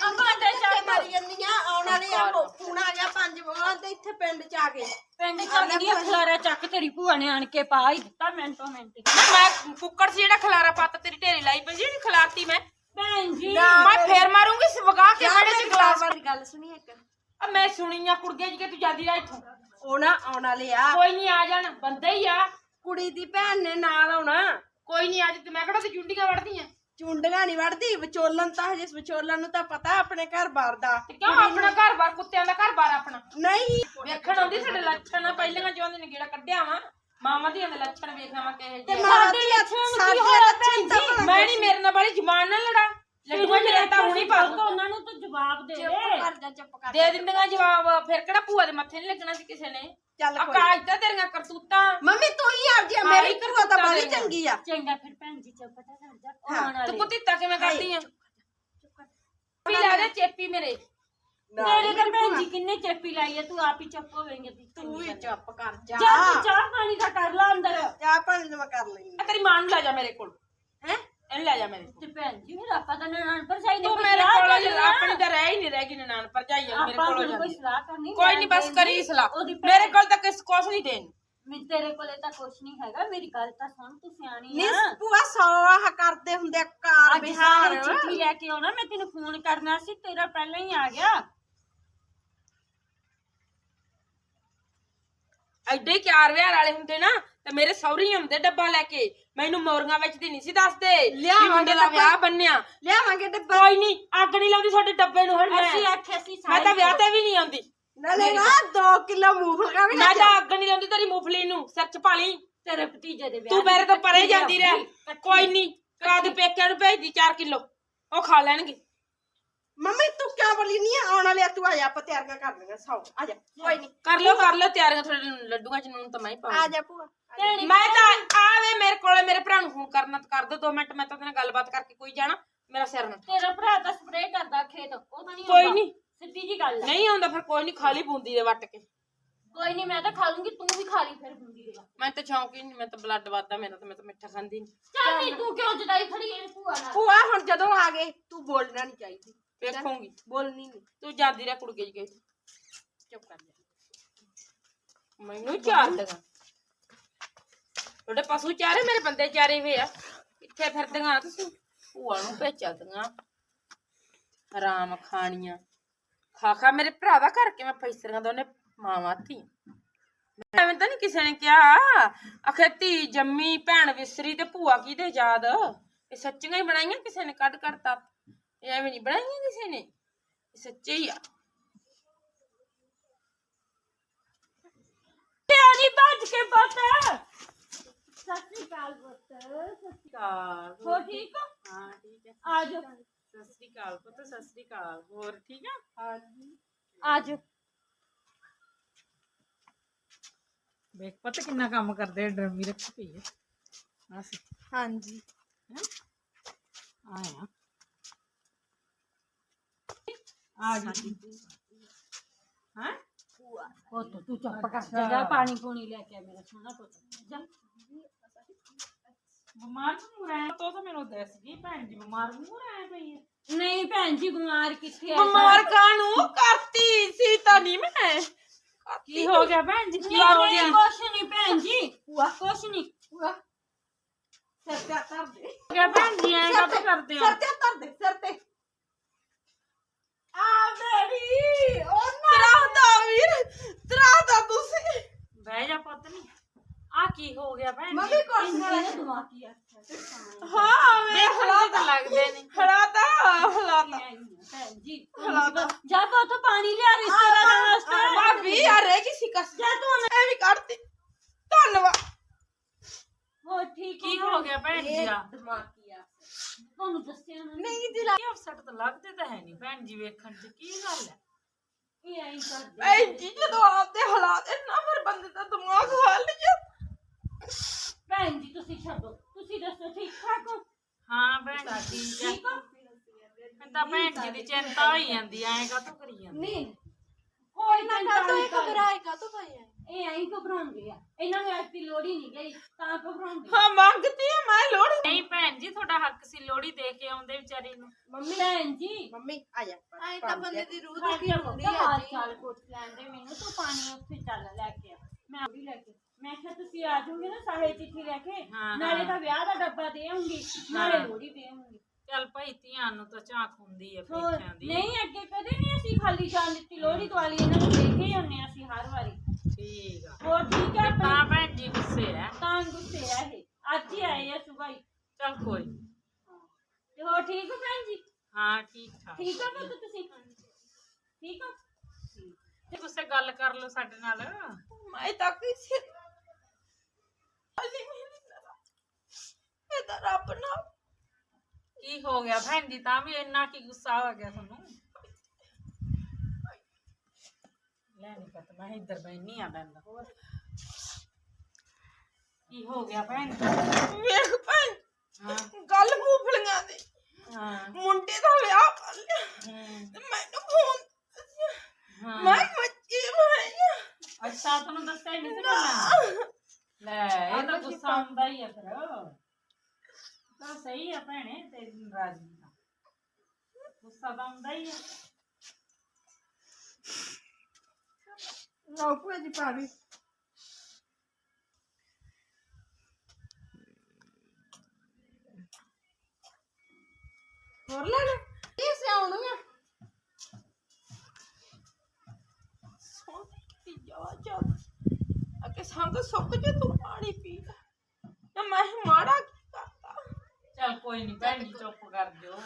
ਆਪਾਂ ਤੇ ਚੱਲ ਮਾਰੀ ਜਾਂਦੀਆਂ? ਆਉਣ ਵਾਲੇ ਆ ਫੋਨ ਆ ਗਿਆ ਪੰਜ ਵਾਂ ਤੇ ਇੱਥੇ ਪਿੰਡ ਚ ਆ ਗਏ। ਪਿੰਡ ਚੱਲ ਗਈ ਖਲਾਰਾ ਚੱਕ ਤੇਰੀ ਭੂਆ ਨੇ ਆਣ ਕੇ ਪਾ ਹੀ ਦਿੱਤਾ ਮਿੰਟੋ ਮਿੰਟ ਨਾ ਮੈਂ ਕੁੱਕੜ ਸੀ ਜਿਹੜਾ ਖਲਾਰਾ ਪੱਤ ਤੇਰੀ ਢੇਰੀ ਲਾਈ ਪਈ ਜਿਹੜੀ ਖਲਾਰਤੀ ਮੈਂ। ਭੈਣ ਜੀ ਮੈਂ ਫੇਰ ਮਾਰੂੰਗੀ ਸਵਗਾ ਕੇ ਬੜੇ ਚ ਗਲਾਸ ਵਾਲੀ ਗੱਲ ਸੁਣੀ ਇੱਕ। ਆ ਮੈਂ ਸੁਣੀ ਆ ਕੁੜਗੇ ਜੀ ਕਿ ਤੂੰ ਜਾਂਦੀ ਰਹਿ ਇੱਥੋਂ। ਉਹ ਨਾ ਆਉਣ ਵਾਲੇ ਆ। ਕੋਈ ਨਹੀਂ ਆ ਜਾਣ ਬੰਦਾ ਹੀ ਆ। ਕੁੜੀ ਦੀ ਭੈਣ ਨੇ ਨਾਲ ਆਉਣਾ। ਕੋਈ ਨਹੀਂ ਅੱਜ ਤੇ ਮੈਂ ਕਿਹੜਾ ਤੇ ਜੁੰਡੀਆਂ ਵੜਦੀਆਂ ਚੁੰਡੀਆਂ ਨਹੀਂ ਵੜਦੀ ਵਿਚੋਲਨ ਤਾਂ ਹਜੇ ਵਿਚੋਲਨ ਨੂੰ ਤਾਂ ਪਤਾ ਆਪਣੇ ਘਰ ਬਾਰ ਦਾ। ਤੇ ਕਿਉਂ ਆਪਣਾ ਘਰ-ਬਾਰ ਕੁੱਤਿਆਂ ਦਾ ਘਰ-ਬਾਰ ਆਪਣਾ? ਨਹੀਂ। ਵੇਖਣ ਆਉਂਦੀ ਸਾਡੇ ਲੱਛਣ ਪਹਿਲੀਆਂ ਚਾਹੁੰਦੇ ਨੇ ਕਿਹੜਾ ਕੱਢਿਆ ਵਾ ਮਾਮਾ ਦੀਆਂ ਦੇ ਲੱਛਣ ਵੇਖਾਂ ਵਾ ਕਿਹੇ ਤੇ ਜਿਹੇ ਮਾਂ ਸਾਡੇ ਦੀ ਲੱਛਣ ਨੂੰ ਕੀ ਸਾਡੇ ਹੋਇਆ ਲੱਛਣ ਤਾਂ ਭਲਾ ਮੈਂ ਨਹੀਂ ਮੇਰੇ ਨਾਲ ਬੜੀ ਜ਼ੁਬਾਨ ਨਾਲ ਲੜਾ। ਲੱਡੂਆਂ ਚ ਰੇਤਾ ਹੁਣੀ ਪਾ ਦੂੰ ਉਹਨਾਂ ਨੂੰ ਤਾਂ ਜਵਾਬ ਦੇ। ਦੇ ਚੁੱਪ ਕਰ ਜਾ ਚੁੱਪ ਕਰ ਦੇ ਦਿੰਦੀਆਂ ਜਵਾਬ ਫਿਰ ਕਿਹੜਾ ਭੂਆ ਦੇ ਮੱਥੇ ਨਹੀਂ ਲੱਗਣਾ ਸੀ ਕਿਸੇ ਨੇ? ਚੱਲ ਕੋਈ ਅਕਾਜ ਤਾਂ ਤੇਰੀਆਂ ਕਰਤੂਤਾਂ। ਮੰਮੀ ਤੂੰ ਹੀ ਆ ਜੀ ਹਾਂ, ਮੇਰੀ ਭੂਆ ਤਾਂ ਬੜੀ। ਚੰਗੀ ਆ। ਚੰਗਾ ਫਿਰ ਭੈਣ ਜੀ ਚੁੱਪ ਤਾਂ ਕਰ ਜਾ ਉਹ ਹਾਂ, ਆਉਣ ਤੂੰ ਵਾਲੇ। ਕੁੱਤੀਤਾ ਕਿਵੇਂ ਕਰਦੀ ਆ? ਵੀ ਲਾ ਦੇ ਚੇਪੀ ਮੇਰੇ। ਤੇਰੇ ਤਾਂ ਭੈਣ ਜੀ ਕਿੰਨੇ ਚੇਪੀ ਲਾਈ ਆ ਤੂੰ ਆਪ ਹੀ ਚੁੱਪ ਹੋਵੇਂਗੇ ਤੂੰ ਵੀ ਚੁੱਪ ਕਰ ਜਾ। ਚਾਹ ਪਾਣੀ ਦਾ ਕਰ ਲਾ ਅੰਦਰ। ਚਾਹ ਪਾਣੀ ਤਾਂ ਮੈਂ ਕਰ ਆ। ਤੇਰੀ ਮਾਂ ਨੂੰ ਲੈ ਜਾ ਮੇਰੇ ਕੋਲ। ਹੈ? ਇਹਨੂੰ ਲੈ ਜਾ ਮੇਰੇ ਕੋਲ। ਤੇ ਭੈਣ ਜੀ ਮੇਰਾ ਆਪਾਂ ਤਾਂ ਨਨਾਣ ਭਰਜਾਈ ਨੇ ਤੂੰ ਕੋਈ ਮੇਰੇ ਸਲਾਹ ਕੋਲ ਕਰਨੀ ਆ। ਆਪਣੀ ਤਾਂ ਰਹਿ ਹੀ ਨਹੀਂ ਰਹਿ ਗਈ ਨਨਾਣ ਭਰਜਾਈ ਆ ਮੇਰੇ ਆਪਾਂ ਕੋਲ ਹੋ ਕੋਈ ਜਾਂਦੀ ਸਲਾਹ ਕਰਨੀ ਕੋਈ ਨਹੀਂ ਬਸ ਕਰੀ ਸਲਾਹ। ਉਹਦੀ ਮੇਰੇ ਕੋਲ ਤਾਂ ਕਿਸ ਕੁਛ ਨਹੀਂ ਦੇਣ। ਮੈਂ ਤੇਰੇ ਕੋਲੇ ਤਾਂ ਕੁਛ ਨਹੀਂ ਹੈਗਾ ਮੇਰੀ ਗੱਲ ਤਾਂ ਸੁਣ ਤੂੰ ਸਿਆਣੀ ਨੀ ਆ ਭੂਆ ਸੌ ਆਹ ਕਰਦੇ ਹੁੰਦੇ ਆ ਕਾਰ ਅੱਜ ਬਿਹਾਰ। ਚਿੱਠੀ ਲੈ ਕੇ ਆਉਣਾ ਮੈਂ ਤੈਨੂੰ ਫੋਨ ਕਰਨਾ ਸੀ ਤੇਰਾ ਪਹਿਲਾਂ ਹੀ ਆ ਗਿਆ। ਐਡੇ ਹੀ ਚਾਰ ਵਿਆਹ ਵਾਲੇ ਹੁੰਦੇ ਨਾ ਤੇ ਮੇਰੇ ਸਹੁਰੀ ਹੁੰਦੇ ਡੱਬਾ ਲੈ ਕੇ। ਮੈਨੂੰ ਮੋਰੀਆਂ ਵਿੱਚ ਦੀ ਨਹੀਂ ਸੀ ਦੱਸਦੇ ਲਿਆ ਵੀ ਮੁੰਡੇ ਦਾ ਡੱਬਾ। ਵਿਆਹ ਬੰਨਿਆ। ਲਿਆਵਾਂਗੇ ਡੱਬਾ। ਕੋਈ ਨਹੀਂ ਅੱਗ ਨਹੀਂ ਲਾਉਂਦੀ ਤੁਹਾਡੇ ਡੱਬੇ ਨੂੰ ਹੁਣ ਅਸੀਂ ਮੈਂ ਆਖਿਆ ਸੀ ਮੈਂ ਤਾਂ ਵਿਆਹ ਤੇ ਵੀ ਨਹੀਂ ਆਉਂਦੀ। ਨਾਲੇ ਨਾ 2 ਕਿਲੋ ਮੂੰਗਫਲੀਆਂ ਵੀ ਮੈਂ ਤਾਂ ਅੱਗ ਨਹੀਂ ਲਾਉਂਦੀ ਤੇਰੀ ਮੂੰਗਫਲੀ ਨੂੰ ਸਿਰ ਚ ਪਾਲੀ ਤੇਰੇ ਭਤੀਜੇ ਦੇ ਵਿਆਹ ਤੂੰ ਮੇਰੇ ਤੋਂ ਪਰੇ ਜਾਂਦੀ ਰਹਿ। ਕੋਈ ਨਹੀਂ ਕਾਦ ਪੇਕਿਆਂ ਨੂੰ ਭੇਜਦੀ 4 ਕਿਲੋ। ਉਹ ਖਾ ਲੈਣਗੇ। ਮੰਮੀ ਤੂੰ ਕਿਉਂ ਬੋਲੀ ਨਹੀਂ ਆਉਣ ਵਾਲੇ ਆ ਤੂੰ ਆ ਜਾ ਆਪਾਂ ਤਿਆਰੀਆਂ ਕਰ ਲਈਆਂ ਸੌ ਆ ਜਾ। ਕੋਈ ਨਹੀਂ ਕਰ ਲਓ ਕਰ ਲਓ ਤਿਆਰੀਆਂ ਤੁਹਾਡੇ ਲੱਡੂਆਂ ਚ ਨੂਨ ਤਾਂ ਮੈਂ ਹੀ ਆ ਪਾਉਂਗੀ ਜਾ ਭੂਆ ਭੈਣੀ ਮੈਂ ਤਾਂ ਆਵੇ ਮੇਰੇ ਕੋਲੇ ਮੇਰੇ ਭਰਾ ਨੂੰ ਫੋਨ ਕਰਨਾ ਤਾਂ ਕਰ ਦੋ 2 ਮਿੰਟ ਮੈਂ ਤਾਂ ਉਹਦੇ ਨਾਲ ਗੱਲਬਾਤ ਕਰਕੇ ਕੋਈ ਜਾਣਾ ਮੇਰਾ ਸਿਰ ਨਾ ਤੇਰਾ ਭਰਾ ਤਾਂ ਸਪਰੇਅ ਕਰਦਾ ਖੇਤ ਉਹ ਤਾਂ ਨਹੀਂ ਕੋਈ ਆਉਂਦਾ। ਨੀ। ਸਿੱਧੀ ਜੀ ਗੱਲ ਆ। ਨਹੀਂ ਆਉਂਦਾ ਫਿਰ ਕੋਈ ਨਹੀਂ ਖਾਲੀ ਬੂੰਦੀ ਦੇ ਵੱਟ ਕੇ। ਕੋਈ ਨਹੀਂ ਮੈਂ ਤਾਂ ਖਾ ਲੂੰਗੀ ਤੂੰ ਵੀ ਖਾ ਲਈ ਫਿਰ ਬੁੰਦੀ ਦੇ ਮੈਂ ਤਾਂ ਸ਼ੌਂਕ ਹੀ ਨਹੀਂ ਮੈਂ ਤਾਂ ਬਲੱਡ ਵੱਧਦਾ ਮੇਰਾ ਤਾਂ ਮੈਂ ਤਾਂ ਮਿੱਠਾ ਖਾਂਦੀ ਨਹੀਂ ਚੱਲ ਨਹੀਂ ਤੂੰ ਕਿਉਂ ਜਦਾਈ ਖੜੀ ਐ ਭੂਆ ਨਾਲ? ਭੂਆ ਹੁਣ ਜਦੋਂ ਆ ਗਏ ਤੂੰ ਬੋਲਣਾ ਨਹੀਂ ਚਾਹੀਦੀ। ਵੇਖੂੰਗੀ ਬੋਲਣੀ ਨਹੀਂ ਤੂੰ ਜਾਂਦੀ ਰਹਿ ਕੁੜਕੇ ਜੀ ਗਈ ਚੁੱਪ ਕਰ ਜਾ। ਮੈਨੂੰ ਚਾਰ ਤੁਹਾਡੇ ਪਸ਼ੂ ਚਾਰੇ ਮੇਰੇ ਬੰਦੇ ਚਾਰੇ ਹੋਏ ਆ। ਕਿੱਥੇ ਫਿਰਦੀਆਂ? ਤੁਸੀਂ ਭੂਆ ਨੂੰ ਭੇਚਦੀਆਂ ਆਰਾਮ ਖਾਣੀਆਂ। ਖਾ ਖਾ ਮੇਰੇ ਭਰਾ ਦਾ ਘਰ ਕਿਵੇਂ ਫੈਸਰੀਆਂ ਦੋਨੇ ਮਾਵਾਂ ਧੀ ਐਵੇਂ ਤਾਂ ਨਹੀਂ ਕਿਸੇ ਨੇ ਕਿਹਾ ਅਖੇ ਧੀ ਜੰਮੀ ਭੈਣ ਵਿਸਰੀ ਤੇ ਭੂਆ ਕਿਹਦੇ ਯਾਦ? ਇਹ ਸੱਚੀਆਂ ਹੀ ਬਣਾਈਆਂ ਕਿਸੇ ਨੇ ਕੱਢ ਕੱਢਤਾ ਇਹ ਐਵੇਂ ਨਹੀਂ ਬਣਾਈਆਂ ਕਿਸੇ ਨੇ? ਇਹ ਸੱਚੇ ਹੀ ਆ। ਧਿਆਨੀ ਭੱਜ ਕੇ ਪੁੱਤ। ਸਤਿ ਸ਼੍ਰੀ ਅਕਾਲ ਪੁੱਤ। ਸਤਿ ਸ਼੍ਰੀ ਅਕਾਲ। ਹੋ ਠੀਕ ਹੋ? ਹਾਂ? ਠੀਕ ਹੈ। ਆ ਜਾ ਸਤਿ ਸ੍ਰੀ ਅਕਾਲ ਪੁੱਤ ਸਤਿ ਸ੍ਰੀ ਅਕਾਲ। ਹੋਰ ਠੀਕ ਆ ਹਾਂਜੀ। ਆ ਜਾ ਵੇਖ ਪਤਾ ਕਿੰਨਾ ਕੰਮ ਕਰਦੇ ਡਰਮੀ ਰੱਖੀ ਪਈ ਹੈ। ਬਸ ਹਾਂਜੀ। ਆਇਆ। ਆ ਗਈ ਹਾਂ? ਪੁੱਤ ਤੂੰ ਚੁੱਪ ਕਰ। ਜਾ ਜਾ ਪਾਣੀ ਪੂਣੀ ਲੈ ਕੇ ਆ ਮੇਰਾ ਸੋਹਣਾ ਪੁੱਤ। ਜਾ। ਬਿਮਾਰ ਨੂੰ ਰਹਿ ਤੋ ਤਾਂ ਮੈਨੂੰ ਦੱਸ ਗਈ ਭੈਣ ਜੀ ਬਿਮਾਰ ਨੂੰ ਰਹਿ ਪਈ ਹੈ ਨਹੀਂ ਭੈਣ ਜੀ ਬਿਮਾਰ ਕਿੱਥੇ ਆ? ਬਿਮਾਰ ਕਾਨੂੰ ਕਰਤੀ ਸੀ ਤਾਂ ਨਹੀਂ ਮੈਂ। ਕੀ ਹੋ ਗਿਆ ਭੈਣ ਜੀ? ਕੀ ਹੋ ਨਹੀਂ, ਗਿਆ? ਕੁਛ ਨਹੀਂ ਭੈਣ ਜੀ। ਕੁਛ ਨਹੀਂ ਭੂਆ। ਸਿਰ ਤੇ ਹੱਥ ਧਰ ਦੇ। ਹੋ ਗਿਆ ਭੈਣ ਜੀ ਐਂ ਕਾਹਤੋਂ ਕਰਦੇ ਹੋ? ਸਿਰ ਤੇ ਧਰ ਦੇ ਸਿਰ ਤੇ ਆ ਮੇਰੀ ਉਹ ਤਰਾਦਾ ਵੀਰ ਤਰਾਦਾ ਤੁਸੀਂ ਬਹਿ ਜਾ ਪੁੱਤ ਨਹੀਂ ਆ ਕੀ ਹੋ ਗਿਆ ਭੈਣ ਜੀ ਮੰਮੀ ਇਹਦਾ ਦਿਮਾਗ ਕੀ ਆ ਹਾਂ ਵੇ ਹਾਲਾਤ ਲੱਗਦੇ ਨੇ ਹਲਾਤਾ ਹਲਾਤਾ ਭੈਣ ਜੀ ਹਾਲਾਤ ਜਾ ਬਾ ਤੋਂ ਪਾਣੀ ਲਿਆ ਰਿਸ਼ਤੇਦਾਰਾਂ ਵਾਸਤੇ ਭਾਬੀ ਯਾਰ ਇਹ ਕਿਸੇ ਕਸ ਜਾ ਤੂੰ ਐ ਵੀ ਕੱਢਤੀ ਧੰਨਵਾਦ ਹੋ ਠੀਕ ਕੀ ਹੋ ਗਿਆ ਭੈਣ ਜੀ ਆ ਦਿਮਾਗੀ ਆ ਤੁਹਾਨੂੰ ਦੱਸਿਆ ਨਾ ਨਹੀਂ ਕੀ ਅਫਸਰ ਤਾਂ ਲੱਗਦੇ ਤਾਂ ਹੈ ਨਹੀਂ ਭੈਣ ਜੀ ਵੇਖਣ ਚ ਕੀ ਗੱਲ ਹੈ ਇਹ ਐਂ ਕਰਦੇ ਐ ਜੀ ਜਦੋਂ ਆਪਦੇ ਹਾਲਾਤ ਨਾ ਫਿਰ ਬੰਦੇ ਦਾ ਦਿਮਾਗ ਹੱਲ ਜਾ ਭੈਣ ਜੀ ਤੁਸੀਂ ਛੱਡੋ। ਤੁਸੀਂ ਦੱਸੋ ਠੀਕ ਠਾਕ ਹੋ? ਹਾਂ ਭੈਣ ਜੀ ਠੀਕ ਹੈ ਠੀਕ ਹੋ? ਮੈਨੂੰ ਤਾਂ ਭੈਣ ਜੀ ਦੀ ਚਿੰਤਾ ਹੋਈ ਜਾਂਦੀ ਐ ਕਾਹਤੋਂ ਕਰੀ ਜਾਂਦੀ ਨਹੀਂ ਕੋਈ ਨਾ ਕਾਤੋਂ ਇਹ ਕਰ ਘਬਰਾਏ ਕਾਤੋਂ ਪਈ ਹੈ ਇਹ ਐਂ ਘਬਰਾਉਂਦੇ ਆ। ਇਹਨਾਂ ਨੂੰ ਐਸੀ ਲੋੜ ਹੀ ਨਹੀਂ ਗਈ ਤਾਂ ਘਬਰਾਉਂਦੇ ਹਾਂ ਮੰਗਤੀ ਆ ਮੈਂ ਲੋੜ ਨਹੀਂ ਭੈਣ ਜੀ ਤੁਹਾਡਾ ਹੱਕ ਸੀ ਲੋੜੀ ਦੇ ਕੇ ਆਉਂਦੇ ਵਿਚਾਰੀ ਨੂੰ। ਮੰਮੀ ਭੈਣ ਜੀ। ਮੰਮੀ ਆ ਜਾ ਐ ਤਾਂ ਬੰਦੇ ਦੀ ਰੂਹ ਖੜ ਦੁਖੀ ਜਾ ਹੁੰਦੀ ਪੁੱਤ, ਆ ਹਾਲ ਜੀ। ਚਾਲ ਪੁੱਛ ਲੈਂਦੇ ਮੈਨੂੰ ਤੂੰ ਪਾਣੀ ਉੱਥੇ ਚੱਲ ਲੈ ਕੇ ਆ। ਮੈਂ ਵੀ ਲੈ ਕੇ ਮੈਂ ਕਿਹਾ ਤੁਸੀਂ ਆ ਜਾਓਗੇ ਨਾ ਸਾਰੇ ਚਿੱਠੀ ਲੈ ਕੇ ਹਾਂ, ਨਾਲੇ ਹਾਂ। ਤਾਂ ਵਿਆਹ ਦਾ ਡੱਬਾ ਦੇ ਆਉਂਗੀ ਨਾਲੇ ਹਾਂ। ਲੋੜੀ ਦੇ ਆਉਂਗੀ। ਚੱਲ ਭਾਈ ਧੀਆਂ ਨੂੰ ਤਾਂ ਝਾਕ ਹੁੰਦੀ ਹੈ ਹੋਰ ਪੇਕਿਆਂ ਦੀ। ਨਹੀਂ ਅੱਗੇ ਕਦੇ ਨਹੀਂ ਅਸੀਂ ਖਾਲੀ ਜਾਣ ਦਿੱਤੀ ਲੋੜੀ ਦਵਾਲੀ ਇਹਨਾਂ ਨੂੰ ਦੇ ਕੇ ਹੀ ਆਉਂਦੇ ਹਾਂ ਅਸੀਂ ਹਰ ਵਾਰੀ। ਠੀਕ ਆ ਹੋਰ ਠੀਕ ਹੈ ਤਾਂ ਭੈਣ ਜੀ ਗੁੱਸੇ ਹੈ ਤਾਂ ਗੁੱਸੇ ਆ ਇਹ। ਅੱਜ ਹੀ ਆਏ ਆ ਸੁਬਾਈ। ਚੱਲ ਕੋਈ ਨੀ। ਤੇ ਹੋਰ ਠੀਕ ਹੋ ਭੈਣ ਜੀ? ਹਾਂ ਠੀਕ ਠਾਕ। ਠੀਕ ਹੋ ਪੁੱਤ ਤੁਸੀਂ? ਠੀਕ ਹੋ? ਤੇ ਤੁਸੀਂ ਗੱਲ ਕਰ ਲਓ ਸਾਡੇ ਨਾਲ। ਮੈਂ ਤਾਂ ਕਿਸੇ ਅਲੀ ਮੇਰੀ ਤਰ੍ਹਾਂ ਇਹ ਤਾਂ ਰੱਬ ਨਾ ਕੀ ਹੋ ਗਿਆ ਭੈਣ ਜੀ? ਤਾਂ ਵੀ ਇੰਨਾ ਕੀ ਗੁੱਸਾ ਆ ਗਿਆ ਤੁਹਾਨੂੰ। ਲੈ ਨਹੀਂ ਪਤਾ ਮੈਂ ਇੱਧਰ ਬੈਣੀ ਆ ਬੰਦਾ। ਹੋਰ ਕੀ ਹੋ ਗਿਆ ਭੈਣ? ਵੇਖ ਭੈਣ ਹਾਂ। ਗੱਲ ਮੂਫਲੀਆਂ ਦੀ। ਹਾਂ। ਮੁੰਡੇ ਦਾ ਵਿਆਹ ਕਰ ਲਿਆ। ਤੇ ਮੈਨੂੰ ਫੋਨ ਹਾਂ। ਮੈਂ ਮੱਚੀ ਮੈਂ ਅੱਛਾ ਤੁਹਾਨੂੰ ਦੱਸਿਆ ਨਹੀਂ ਸੀ ਪਹਿਲਾਂ ਲੈ ਇਹ ਤਾਂ ਗੁੱਸਾ ਆਉਂਦਾ ਹੀ ਆ ਫਿਰ। ਤਾਂ ਸਹੀ ਆ ਭੈਣੇ ਤੇ ਰਾਜੀ ਦਾ ਗੁੱਸਾ ਤਾਂ ਆਉਂਦਾ ਹੀ ਆ। ਲਓ ਭੂਆ ਜੀ ਪਾਣੀ ਹੋਰ ਲੈ ਲੈ ਇਹ ਸਿਆਉਣੀਆਂ ਸੋਹਣੀ ਜਾ ਜਾ ਅਕੇ ਸੰਗ ਸੁੱਕ ਜੇ ਤੂੰ ਪਾਣੀ ਪੀ ਨਾ ਮੈਂ ਮਾੜਾ ਕੀ ਕਰਤਾ ਚੱਲ ਕੋਈ ਨਹੀਂ ਭੈਣ ਜੀ ਚੁੱਪ ਕਰ ਦਿਓ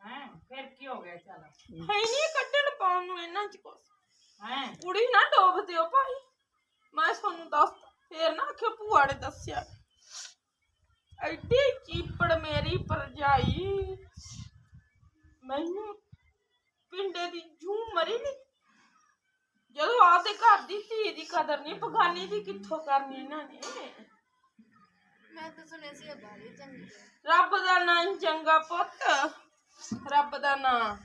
ਹੈ ਫਿਰ ਕੀ ਹੋ ਗਿਆ ਚੱਲ ਹੈ ਨਹੀਂ ਕੱਢਣ ਪਾਉਣ ਨੂੰ ਇਹਨਾਂ ਚ ਕੁਛ ਹੈ? ਕੁੜੀ ਨਾ ਡੋਬ ਦਿਓ ਭਾਈ। ਮੈਂ ਤੁਹਾਨੂੰ ਦੱਸ ਫੇਰ ਨਾ ਆਖਿਓ ਭੂਆ ਨੇ ਦੱਸਿਆ। ਐਡੀ ਚੀਪੜ ਮੇਰੀ ਪਰਜਾਈ ਮੈਨੂੰ ਪਿੰਡੇ ਦੀ ਜੂ ਮਰੀ ਨਹੀਂ ਜਦੋਂ ਆਪਦੇ ਘਰ ਦੀ ਧੀ ਦੀ ਕਦਰ ਨਹੀਂ ਬਗਾਨੀ ਦੀ ਕਿੱਥੋਂ ਕਰਨੀ ਇਹਨਾਂ ਨੇ? ਮੈਂ ਤਾਂ ਸੁਣਿਆ ਸੀ ਬਾਰੇ ਚੰਗੀ ਰੱਬ ਦਾ ਨਾਂ ਚੰਗਾ ਪੁੱਤ। ਰੱਬ ਦਾ ਨਾਂ।